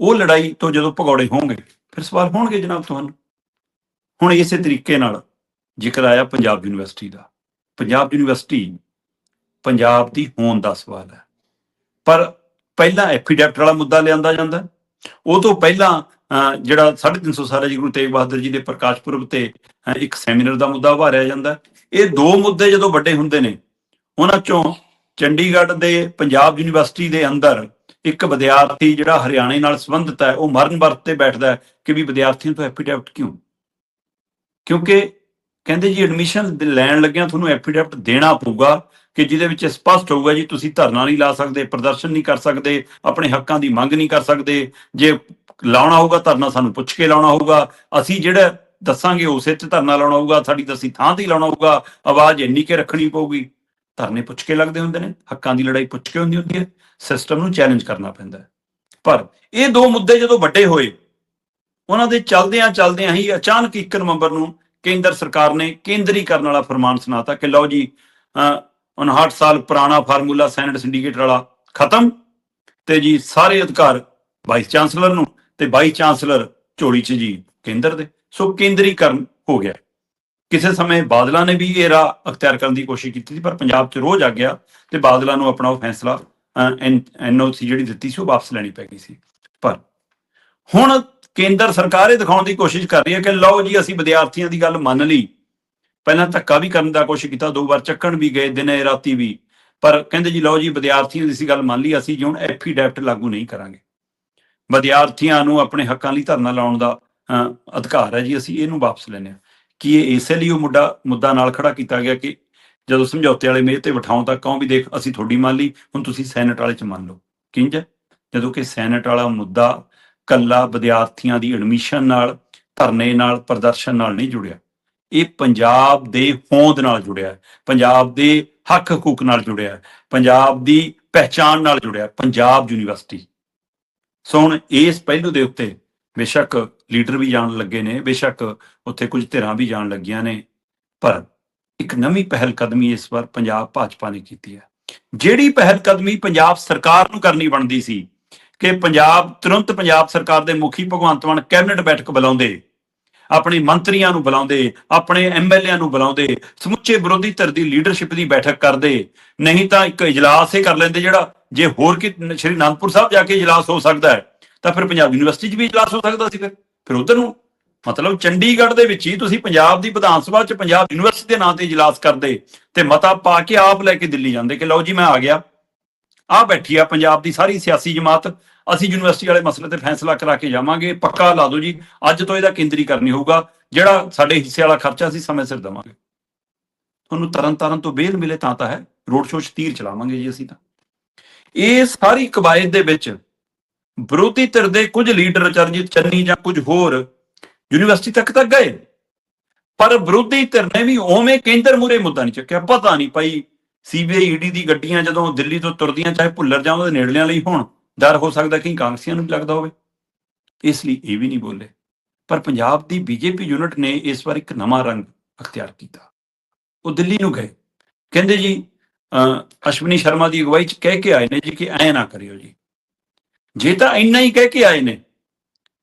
ਉਹ ਲੜਾਈ ਤੋਂ ਜਦੋਂ ਭਗੌੜੇ ਹੋਣਗੇ, ਫਿਰ ਸਵਾਲ ਹੋਣਗੇ ਜਨਾਬ ਤੁਹਾਨੂੰ। ਹੁਣ ਇਸੇ ਤਰੀਕੇ ਨਾਲ ਜ਼ਿਕਰ ਆਇਆ ਪੰਜਾਬ ਯੂਨੀਵਰਸਿਟੀ ਦਾ। ਪੰਜਾਬ ਯੂਨੀਵਰਸਿਟੀ ਪੰਜਾਬ ਦੀ ਹੋਣ ਦਾ ਸਵਾਲ ਹੈ। ਪਰ ਪਹਿਲਾਂ ਐਫੀਡੈਪਟ ਵਾਲਾ ਮੁੱਦਾ ਲਿਆਂਦਾ ਜਾਂਦਾ ਉਹ ਤੋਂ ਪਹਿਲਾਂ ਅਹ, ਜਿਹੜਾ 350 ਸਾਲਾ ਜੀ ਗੁਰੂ ਤੇਗ ਬਹਾਦਰ ਜੀ ਦੇ ਪ੍ਰਕਾਸ਼ ਪੁਰਬ ਤੇ ਇੱਕ ਸੈਮੀਨਾਰ ਦਾ ਮੁੱਦਾ ਉਭਾਰਿਆ ਜਾਂਦਾ ਇਹ ਦੋ ਮੁੱਦੇ ਜਦੋਂ ਵੱਡੇ ਹੁੰਦੇ ਨੇ ਉਹਨਾਂ ਚੋਂ ਚੰਡੀਗੜ੍ਹ ਦੇ ਪੰਜਾਬ ਯੂਨੀਵਰਸਿਟੀ ਦੇ ਅੰਦਰ ਇੱਕ ਵਿਦਿਆਰਥੀ ਜਿਹੜਾ ਹਰਿਆਣੇ ਨਾਲ ਸੰਬੰਧਿਤ ਹੈ ਉਹ ਮਰਨ ਵਰਤ ਤੇ ਬੈਠਦਾ ਕਿ ਵੀ ਵਿਦਿਆਰਥੀਆਂ ਤੋਂ ਐਫੀਡੈਵਿਟ ਕਿਉਂ? ਕਿਉਂਕਿ ਕਹਿੰਦੇ ਜੀ ਐਡਮਿਸ਼ਨ ਲੈਣ ਲੱਗਿਆਂ ਤੁਹਾਨੂੰ ਐਫੀਡੈਪਟ ਦੇਣਾ ਪਊਗਾ ਕਿ ਜਿਹਦੇ ਵਿੱਚ ਸਪਸ਼ਟ ਹੋਊਗਾ ਜੀ ਤੁਸੀਂ ਧਰਨਾ ਨਹੀਂ ਲਾ ਸਕਦੇ, ਪ੍ਰਦਰਸ਼ਨ ਨਹੀਂ ਕਰ ਸਕਦੇ, ਆਪਣੇ ਹੱਕਾਂ ਦੀ ਮੰਗ ਨਹੀਂ ਕਰ ਸਕਦੇ। ਜੇ ਲਾਉਣਾ ਹੋਊਗਾ ਧਰਨਾ ਸਾਨੂੰ ਪੁੱਛ ਕੇ ਲਾਉਣਾ ਹੋਊਗਾ। ਅਸੀਂ ਜਿਹੜਾ ਦੱਸਾਂਗੇ ਉਸੇ ਤੇ ਧਰਨਾ ਲਾਉਣਾ ਹੋਊਗਾ, ਸਾਡੀ ਦਸੀ ਥਾਂ ਤੇ ਲਾਉਣਾ ਹੋਊਗਾ। ਆਵਾਜ਼ ਇੰਨੀ ਕੇ ਰੱਖਣੀ ਪਊਗੀ। ਧਰਨੇ ਪੁੱਛ ਕੇ ਲੱਗਦੇ ਹੁੰਦੇ ਨੇ, ਹੱਕਾਂ ਦੀ ਲੜਾਈ ਪੁੱਛ ਕੇ ਹੁੰਦੀ ਹੁੰਦੀ ਹੈ। ਸਿਸਟਮ ਨੂੰ ਚੈਲੰਜ ਕਰਨਾ ਪੈਂਦਾ ਪਰ ਇਹ ਦੋ ਮੁੱਦੇ ਜਦੋਂ ਵੱਡੇ ਹੋਏ ਉਹਨਾਂ ਦੇ ਚਲਦਿਆਂ ਚਲਦਿਆਂ ਹੀ ਅਚਾਨਕ 1 ਨਵੰਬਰ ਨੂੰ ਕੇਂਦਰ ਸਰਕਾਰ ਨੇ ਕੇਂਦਰੀਕਰਨ ਵਾਲਾ ਫਰਮਾਨ ਸੁਣਾਤਾ ਕਿ ਲਓ ਜੀ ਅਹ, 59 ਸਾਲ ਪੁਰਾਣਾ ਫਾਰਮੂਲਾ ਸੈਨੇਟ ਸਿੰਡੀਕੇਟ ਵਾਲਾ ਖਤਮ ਤੇ ਜੀ ਸਾਰੇ ਅਧਿਕਾਰ ਵਾਈਸ ਚਾਂਸਲਰ ਨੂੰ ਤੇ ਵਾਈਸ ਚਾਂਸਲਰ ਝੋਲੀ 'ਚ ਜੀ ਕੇਂਦਰ ਦੇ। ਸੋ ਕੇਂਦਰੀਕਰਨ ਹੋ ਗਿਆ। ਕਿਸੇ ਸਮੇਂ ਬਾਦਲਾਂ ਨੇ ਵੀ ਇਹ ਰਾਹ ਅਖਤਿਆਰ ਕਰਨ ਦੀ ਕੋਸ਼ਿਸ਼ ਕੀਤੀ ਸੀ ਪਰ ਪੰਜਾਬ 'ਚ ਰੋਜ਼ ਆ ਗਿਆ ਤੇ ਬਾਦਲਾਂ ਨੂੰ ਆਪਣਾ ਉਹ ਫੈਸਲਾ ਐਨਓਸੀ ਜਿਹੜੀ ਦਿੱਤੀ ਸੀ ਉਹ ਵਾਪਸ ਲੈਣੀ ਪੈ ਗਈ ਸੀ। ਪਰ ਹੁਣ ਕੇਂਦਰ ਸਰਕਾਰ ਇਹ ਦਿਖਾਉਣ ਦੀ ਕੋਸ਼ਿਸ਼ ਕਰ ਰਹੀ ਹੈ ਕਿ ਲਓ ਜੀ ਅਸੀਂ ਵਿਦਿਆਰਥੀਆਂ ਦੀ ਗੱਲ ਮੰਨ ਲਈ। ਪਹਿਲਾਂ ਧੱਕਾ ਵੀ ਕਰਨ ਦਾ ਕੋਸ਼ਿਸ਼ ਕੀਤਾ ਦੋ ਵਾਰ ਚੱਕਣ ਵੀ ਗਏ ਦਿਨੇ ਰਾਤੀ ਵੀ। ਪਰ ਕਹਿੰਦੇ ਜੀ ਲਓ ਜੀ ਵਿਦਿਆਰਥੀਆਂ ਦੀ ਅਸੀਂ ਗੱਲ ਮੰਨ ਲਈ ਅਸੀਂ ਜੀ ਹੁਣ ਐਫੀਡੈਪਟ ਲਾਗੂ ਨਹੀਂ ਕਰਾਂਗੇ। ਵਿਦਿਆਰਥੀਆਂ ਨੂੰ ਆਪਣੇ ਹੱਕਾਂ ਲਈ ਧਰਨਾ ਲਾਉਣ ਦਾ ਅਹ, ਅਧਿਕਾਰ ਹੈ ਜੀ ਅਸੀਂ ਇਹਨੂੰ ਵਾਪਸ ਲੈਨੇ ਆ ਕੀ ਇਹ ਇਸੇ ਲਈ ਉਹ ਮੁੱਦਾ ਮੁੱਦਾ ਨਾਲ ਖੜਾ ਕੀਤਾ ਗਿਆ ਕਿ ਜਦੋਂ ਸਮਝੌਤੇ ਵਾਲੇ ਮੇਜ਼ ਤੇ ਬਿਠਾਉਣ ਤਾਂ ਕਹੋ ਵੀ ਦੇਖ ਅਸੀਂ ਤੁਹਾਡੀ ਮੰਨ ਲਈ ਹੁਣ ਤੁਸੀਂ ਸੈਨੇਟ ਵਾਲੇ ਚ ਮੰਨ ਲਓ। ਕਿੰਜ? ਹੈ? ਜਦੋਂ ਕਿ ਸੈਨੇਟ ਵਾਲਾ ਮੁੱਦਾ ਕੱਲਾ ਵਿਦਿਆਰਥੀਆਂ ਦੀ ਐਡਮਿਸ਼ਨ ਨਾਲ, ਧਰਨੇ ਨਾਲ, ਪ੍ਰਦਰਸ਼ਨ ਨਾਲ ਨਹੀਂ ਜੁੜਿਆ। ਇਹ ਪੰਜਾਬ ਦੇ ਹੋਂਦ ਨਾਲ ਜੁੜਿਆ ਹੈ, ਪੰਜਾਬ ਦੇ ਹੱਕ ਹਕੂਕ ਨਾਲ ਜੁੜਿਆ ਹੈ, ਪੰਜਾਬ ਦੀ ਪਹਿਚਾਣ ਨਾਲ ਜੁੜਿਆ ਪੰਜਾਬ ਯੂਨੀਵਰਸਿਟੀ। ਸੋ ਹੁਣ ਇਸ ਪਹਿਲੂ ਦੇ ਉੱਤੇ ਬੇਸ਼ੱਕ ਲੀਡਰ ਵੀ ਜਾਣ ਲੱਗੇ ਨੇ, ਬੇਸ਼ੱਕ ਉੱਥੇ ਕੁਝ ਧਿਰਾਂ ਵੀ ਜਾਣ ਲੱਗੀਆਂ ਨੇ, ਪਰ ਇੱਕ ਨਵੀਂ ਪਹਿਲ ਕਦਮੀ ਇਸ ਵਾਰ ਪੰਜਾਬ ਭਾਜਪਾ ਨੇ ਕੀਤੀ ਹੈ। ਜਿਹੜੀ ਪਹਿਲ ਕਦਮੀ ਪੰਜਾਬ ਸਰਕਾਰ ਨੂੰ ਕਰਨੀ ਬਣਦੀ ਸੀ ਕਿ ਪੰਜਾਬ, ਤੁਰੰਤ ਪੰਜਾਬ ਸਰਕਾਰ ਦੇ ਮੁਖੀ ਭਗਵੰਤ ਮਾਨ ਕੈਬਨਿਟ ਬੈਠਕ ਬੁਲਾਉਂਦੇ, ਆਪਣੇ ਮੰਤਰੀਆਂ ਨੂੰ ਬੁਲਾਉਂਦੇ, ਆਪਣੇ ਐਮਐਲਏਆਂ ਨੂੰ ਬੁਲਾਉਂਦੇ, ਸਮੁੱਚੇ ਵਿਰੋਧੀ ਧਿਰ ਦੀ ਲੀਡਰਸ਼ਿਪ ਦੀ ਬੈਠਕ ਕਰਦੇ। ਨਹੀਂ ਤਾਂ ਇੱਕ ਇਜਲਾਸ ਹੀ ਕਰ ਲੈਂਦੇ ਜਿਹੜਾ ਜੇ ਹੋਰ ਕਿ ਸ਼੍ਰੀ ਅਨੰਦਪੁਰ ਸਾਹਿਬ ਜਾ ਕੇ ਇਜਲਾਸ ਹੋ ਸਕਦਾ ਹੈ, ਤਾਂ ਫਿਰ ਪੰਜਾਬ ਯੂਨੀਵਰਸਿਟੀ 'ਚ ਵੀ ਇਜਲਾਸ ਹੋ ਸਕਦਾ ਸੀ ਫਿਰ। ਫਿਰ ਉਧਰ ਨੂੰ ਮਤਲਬ ਚੰਡੀਗੜ੍ਹ ਦੇ ਵਿੱਚ ਹੀ ਤੁਸੀਂ ਪੰਜਾਬ ਦੀ ਵਿਧਾਨ ਸਭਾ 'ਚ ਪੰਜਾਬ ਯੂਨੀਵਰਸਿਟੀ ਦੇ ਨਾਂ ਤੇ ਇਜਲਾਸ ਕਰਦੇ ਤੇ ਮਤਾ ਪਾ ਕੇ ਆਪ ਲੈ ਕੇ ਦਿੱਲੀ ਜਾਂਦੇ ਕਿ ਲਓ ਜੀ ਮੈਂ ਆ ਗਿਆ। ਆ ਬੈਠੀ ਆ ਪੰਜਾਬ ਦੀ ਸਾਰੀ ਸਿਆਸੀ ਜਮਾਤ। ਅਸੀਂ ਯੂਨੀਵਰਸਿਟੀ ਵਾਲੇ ਮਸਲੇ ਤੇ ਫੈਸਲਾ ਕਰਾ ਕੇ ਜਾਵਾਂਗੇ, ਪੱਕਾ ਲਾ ਦਿਓ ਜੀ। ਅੱਜ ਤੋਂ ਇਹਦਾ ਕੇਂਦਰੀਕਰਨ ਹੋਊਗਾ, ਜਿਹੜਾ ਸਾਡੇ ਹਿੱਸੇ ਵਾਲਾ ਖਰਚਾ ਅਸੀਂ ਸਮੇਂ ਸਿਰ ਦੇਵਾਂਗੇ। ਤੁਹਾਨੂੰ ਤਰਨ ਤਾਰਨ ਤੋਂ ਬੇਲ ਮਿਲੇ ਤਾਂ ਤਾਂ ਹੈ, ਰੋਡ ਸ਼ੋਅ 'ਚ ਤੀਰ ਚਲਾਵਾਂਗੇ ਜੀ ਅਸੀਂ ਤਾਂ। ਇਹ ਸਾਰੀ ਕਵਾਇਦ ਦੇ ਵਿੱਚ ਵਿਰੋਧੀ ਧਿਰ ਦੇ ਕੁਝ ਲੀਡਰ ਚਰਨਜੀਤ ਚੰਨੀ ਜਾਂ ਕੁਝ ਹੋਰ ਯੂਨੀਵਰਸਿਟੀ ਤੱਕ ਤੱਕ ਗਏ। ਪਰ ਵਿਰੋਧੀ ਧਿਰ ਨੇ ਵੀ ਉਵੇਂ ਕੇਂਦਰ ਮੂਰੇ ਮੁੱਦਾ ਨਹੀਂ ਚੱਕਿਆ, ਪਤਾ ਨਹੀਂ ਭਾਈ ਸੀਬੀਆਈ ਈਡੀ ਦੀ ਗੱਡੀਆਂ ਜਦੋਂ ਦਿੱਲੀ ਤੋਂ ਤੁਰਦੀਆਂ, ਚਾਹੇ ਭੁੱਲਰ ਜਾਂ ਉਹਦੇ ਨੇੜਲਿਆਂ ਲਈ ਹੋਣ, ਡਰ ਹੋ ਸਕਦਾ ਕਿ ਕਾਂਗਰਸੀਆਂ ਨੂੰ ਵੀ ਲੱਗਦਾ ਹੋਵੇ। ਇਸ ਲਈ ਇਹ ਵੀ ਨਹੀਂ ਬੋਲੇ। ਪਰ ਪੰਜਾਬ ਦੀ ਬੀਜੇਪੀ ਯੂਨਿਟ ਨੇ ਇਸ ਵਾਰ ਇੱਕ ਨਵਾਂ ਰੰਗ ਅਖਤਿਆਰ ਕੀਤਾ। ਉਹ ਦਿੱਲੀ ਨੂੰ ਗਏ। ਕਹਿੰਦੇ ਜੀ ਅਸ਼ਵਨੀ ਸ਼ਰਮਾ ਦੀ ਅਗਵਾਈ ਚ ਕਹਿ ਕੇ ਆਏ ਨੇ ਜੀ ਕਿ ਐ ਨਾ ਕਰਿਓ ਜੀ। ਜੇ ਤਾਂ ਇੰਨਾ ਹੀ ਕਹਿ ਕੇ ਆਏ ਨੇ,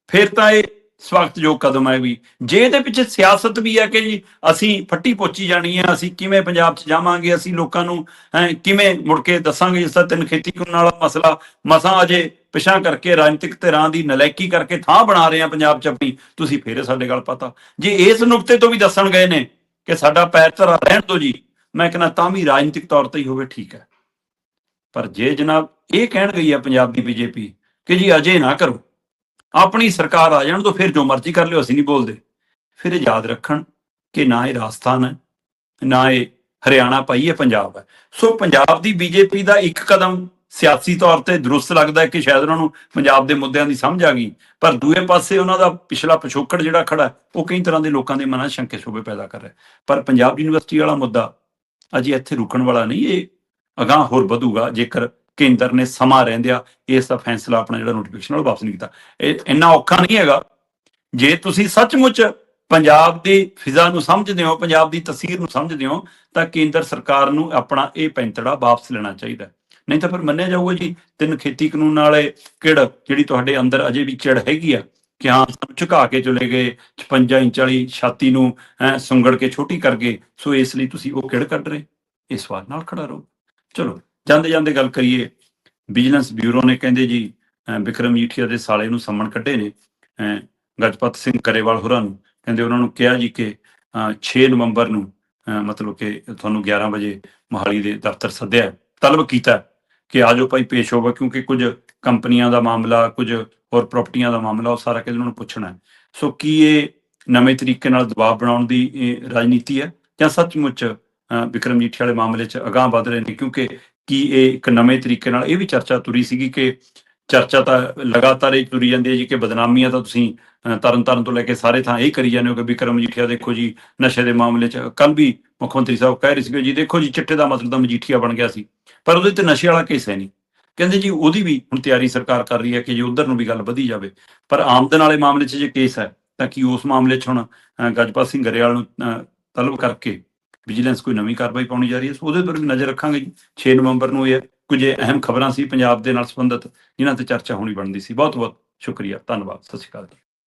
ਫਿਰ ਤਾਂ ਇਹ ਸਵਾਗਤਯੋਗ ਕਦਮ ਹੈ ਵੀ। ਜੇ ਇਹਦੇ ਪਿੱਛੇ ਸਿਆਸਤ ਵੀ ਹੈ ਕਿ ਜੀ ਅਸੀਂ ਫੱਟੀ ਪੋਚੀ ਜਾਣੀ ਹੈ ਅਸੀਂ ਕਿਵੇਂ ਪੰਜਾਬ 'ਚ ਜਾਵਾਂਗੇ ਅਸੀਂ ਲੋਕਾਂ ਨੂੰ ਹੈਂ, ਕਿਵੇਂ ਮੁੜ ਕੇ ਦੱਸਾਂਗੇ ਜਿਸ ਤਰ੍ਹਾਂ ਤਿੰਨ ਖੇਤੀ ਕਰਨ ਵਾਲਾ ਮਸਲਾ ਮਸਾਂ ਅਜੇ ਪਿਛਾਂ ਕਰਕੇ ਰਾਜਨੀਤਿਕ ਧਿਰਾਂ ਦੀ ਨਲਾਇਕੀ ਕਰਕੇ ਥਾਂ ਬਣਾ ਰਹੇ ਆ ਪੰਜਾਬ 'ਚ ਆਪਣੀ ਤੁਸੀਂ ਫੇਰ ਸਾਡੇ ਗੱਲ ਪਤਾ। ਜੇ ਇਸ ਨੁਕਤੇ ਤੋਂ ਵੀ ਦੱਸਣ ਗਏ ਨੇ ਕਿ ਸਾਡਾ ਪੈਰ ਧਰਾ ਰਹਿਣ ਤੋਂ ਜੀ ਮੈਂ ਕਹਿੰਦਾ ਤਾਂ ਵੀ ਰਾਜਨੀਤਿਕ ਤੌਰ ਤੇ ਹੀ ਹੋਵੇ ਠੀਕ ਹੈ। ਪਰ ਜੇ ਜਨਾਬ ਇਹ ਕਹਿਣ ਗਈ ਹੈ ਪੰਜਾਬ ਦੀ ਬੀਜੇਪੀ ਕਿ ਜੀ ਅਜੇ ਨਾ ਕਰੋ। ਆਪਣੀ ਸਰਕਾਰ ਆ ਜਾਣ ਤੋਂ ਫਿਰ ਜੋ ਮਰਜ਼ੀ ਕਰ ਲਿਓ, ਅਸੀਂ ਨਹੀਂ ਬੋਲਦੇ। ਫਿਰ ਇਹ ਯਾਦ ਰੱਖਣ ਕਿ ਨਾ ਇਹ ਰਾਜਸਥਾਨ ਹੈ, ਨਾ ਇਹ ਹਰਿਆਣਾ ਭਾਈ, ਇਹ ਪੰਜਾਬ ਹੈ। ਸੋ ਪੰਜਾਬ ਦੀ ਬੀਜੇਪੀ ਦਾ ਇੱਕ ਕਦਮ ਸਿਆਸੀ ਤੌਰ ਤੇ ਦਰੁਸਤ ਲੱਗਦਾ ਕਿ ਸ਼ਾਇਦ ਉਹਨਾਂ ਨੂੰ ਪੰਜਾਬ ਦੇ ਮੁੱਦਿਆਂ ਦੀ ਸਮਝ ਆ ਗਈ, ਪਰ ਦੂਏ ਪਾਸੇ ਉਹਨਾਂ ਦਾ ਪਿਛਲਾ ਪਿਛੋਕੜ ਜਿਹੜਾ ਖੜਾ ਉਹ ਕਈ ਤਰ੍ਹਾਂ ਦੇ ਲੋਕਾਂ ਦੇ ਮਨਾਂ 'ਚ ਸ਼ੰਕੇ ਸ਼ੋਭੇ ਪੈਦਾ ਕਰ ਰਿਹਾ ਪਰ ਪੰਜਾਬ ਯੂਨੀਵਰਸਿਟੀ ਵਾਲਾ ਮੁੱਦਾ ਅਜੇ ਇੱਥੇ ਰੁਕਣ ਵਾਲਾ ਨਹੀਂ, ਇਹ ਅਗਾਹ ਹੋਰ ਵਧੂਗਾ ਜੇਕਰ ਕੇਂਦਰ ਨੇ ਸਮਾਂ ਰਹਿੰਦਿਆਂ ਇਸ ਦਾ ਫੈਸਲਾ ਆਪਣਾ ਜਿਹੜਾ ਨੋਟੀਫਿਕੇਸ਼ਨ ਨਾਲ ਵਾਪਸ ਨਹੀਂ ਕੀਤਾ। ਇਹ ਇੰਨਾ ਔਖਾ ਨਹੀਂ ਹੈਗਾ। ਜੇ ਤੁਸੀਂ ਸੱਚਮੁੱਚ ਪੰਜਾਬ ਦੀ ਫਿਜ਼ਾ ਨੂੰ ਸਮਝਦੇ ਹੋ, ਪੰਜਾਬ ਦੀ ਤਸਵੀਰ ਨੂੰ ਸਮਝਦੇ ਹੋ, ਤਾਂ ਕੇਂਦਰ ਸਰਕਾਰ ਨੂੰ ਆਪਣਾ ਇਹ ਪੈਂਤੜਾ ਵਾਪਸ ਲੈਣਾ ਚਾਹੀਦਾ ਨਹੀਂ ਤਾਂ ਫਿਰ ਮੰਨਿਆ ਜਾਊਗਾ ਜੀ, ਤਿੰਨ ਖੇਤੀ ਕਾਨੂੰਨ ਵਾਲੇ ਕਿੜ ਜਿਹੜੀ ਤੁਹਾਡੇ ਅੰਦਰ ਅਜੇ ਵੀ ਚਿੜ ਹੈਗੀ ਆ, ਕਿ ਹਾਂ ਸਾਨੂੰ ਝੁਕਾ ਕੇ ਚਲੇ ਗਏ 56 ਇੰਚ ਵਾਲੀ ਛਾਤੀ ਨੂੰ ਸੁੰਗੜ ਕੇ ਛੋਟੀ ਕਰ ਗਏ, ਸੋ ਇਸ ਲਈ ਤੁਸੀਂ ਉਹ ਕਿੜ ਕੱਢ ਰਹੇ? ਇਸ ਵਾਰ ਨਾਲ ਖੜਾ ਰਹੋ। ਚਲੋ। ਜਾਂਦੇ ਜਾਂਦੇ ਗੱਲ ਕਰੀਏ ਵਿਜੀਲੈਂਸ ਬਿਊਰੋ ਨੇ ਕਹਿੰਦੇ ਜੀ ਅਹ, ਵਿਕਰਮ ਜੀਠੀਆ ਦੇ ਸਾਲੇ ਨੂੰ ਸੰਮਣ ਕੱਢੇ ਨੇ ਅਹ, ਗਜਪਤ ਸਿੰਘ ਕਰੇਵਾਲ ਹੋਰਾਂ ਨੂੰ ਕਹਿੰਦੇ ਉਹਨਾਂ ਨੂੰ ਕਿਹਾ ਜੀ ਕਿ ਅਹ, 6 ਨਵੰਬਰ ਨੂੰ ਮਤਲਬ ਕਿ ਤੁਹਾਨੂੰ 11 ਵਜੇ ਮੋਹਾਲੀ ਦੇ ਦਫ਼ਤਰ ਸੱਦਿਆ ਤਲਬ ਕੀਤਾ ਹੈ ਕਿ ਆਜੋ ਭਾਈ ਪੇਸ਼ ਹੋਵੋ ਕਿਉਂਕਿ ਕੁਝ ਕੰਪਨੀਆਂ ਦਾ ਮਾਮਲਾ ਕੁਝ ਹੋਰ ਪ੍ਰਾਪਰਟੀਆਂ ਦਾ ਮਾਮਲਾ ਉਹ ਸਾਰਾ ਕਿ ਉਹਨਾਂ ਨੂੰ ਪੁੱਛਣਾ ਸੋ ਕੀ ਇਹ ਨਵੇਂ ਤਰੀਕੇ ਨਾਲ ਦਬਾਅ ਬਣਾਉਣ ਦੀ ਰਾਜਨੀਤੀ ਹੈ ਜਾਂ ਸੱਚਮੁੱਚ ਅਹ, ਵਿਕਰਮ ਜੀਠੀ ਵਾਲੇ ਮਾਮਲੇ 'ਚ ਅਗਾਂਹ ਵਧ ਰਹੇ ਨੇ ਕਿਉਂਕਿ ਕਿ ਇਹ ਇੱਕ ਨਵੇਂ ਤਰੀਕੇ ਨਾਲ ਇਹ ਵੀ ਚਰਚਾ ਤੁਰੀ ਸੀਗੀ ਕਿ ਚਰਚਾ ਤਾਂ ਲਗਾਤਾਰ ਇਹ ਤੁਰੀ ਜਾਂਦੀ ਹੈ ਜੀ ਕਿ ਬਦਨਾਮੀਆਂ ਤਾਂ ਤੁਸੀਂ ਅਹ, ਤਰਨ ਤਾਰਨ ਤੋਂ ਲੈ ਕੇ ਸਾਰੇ ਥਾਂ ਇਹ ਕਰੀ ਜਾਂਦੇ ਹੋ ਕਿ ਵਿਕਰਮ ਮਜੀਠੀਆ ਦੇਖੋ ਜੀ ਨਸ਼ੇ ਦੇ ਮਾਮਲੇ 'ਚ ਕੱਲ ਵੀ ਮੁੱਖ ਮੰਤਰੀ ਸਾਹਿਬ ਕਹਿ ਰਹੇ ਸੀਗੇ ਜੀ ਦੇਖੋ ਜੀ ਚਿੱਟੇ ਦਾ ਮਤਲਬ ਤਾਂ ਮਜੀਠੀਆ ਬਣ ਗਿਆ ਸੀ ਪਰ ਉਹਦੇ ਤੇ ਨਸ਼ੇ ਵਾਲਾ ਕੇਸ ਹੈ ਨਹੀਂ। ਕਹਿੰਦੇ ਜੀ ਉਹਦੀ ਵੀ ਹੁਣ ਤਿਆਰੀ ਸਰਕਾਰ ਕਰ ਰਹੀ ਹੈ ਕਿ ਜੇ ਉਧਰ ਨੂੰ ਵੀ ਗੱਲ ਵਧੀ ਜਾਵੇ ਪਰ ਆਮਦਨ ਵਾਲੇ ਮਾਮਲੇ 'ਚ ਜੇ ਕੇਸ ਹੈ ਤਾਂ ਕੀ ਉਸ ਮਾਮਲੇ 'ਚ ਹੁਣ ਗਜਪਾਲ ਸਿੰਘ ਗਰੇਵਾਲ ਨੂੰ ਤਲਬ ਕਰਕੇ ਵਿਜੀਲੈਂਸ ਕੋਈ ਨਵੀਂ ਕਾਰਵਾਈ ਪਾਉਣੀ ਜਾ ਰਹੀ ਹੈ, ਸੋ ਉਹਦੇ ਪਰ ਵੀ ਨਜ਼ਰ ਰੱਖਾਂਗੇ ਜੀ। 6 ਨਵੰਬਰ ਨੂੰ ਇਹ ਕੁਝ ਅਹਿਮ ਖਬਰਾਂ ਸੀ ਪੰਜਾਬ ਦੇ ਨਾਲ ਸੰਬੰਧਿਤ, ਜਿਨ੍ਹਾਂ ਤੇ ਚਰਚਾ ਹੋਣੀ ਬਣਦੀ ਸੀ। ਬਹੁਤ ਬਹੁਤ ਸ਼ੁਕਰੀਆ, ਧੰਨਵਾਦ, ਸਤਿ ਸ਼੍ਰੀ ਅਕਾਲ ਜੀ।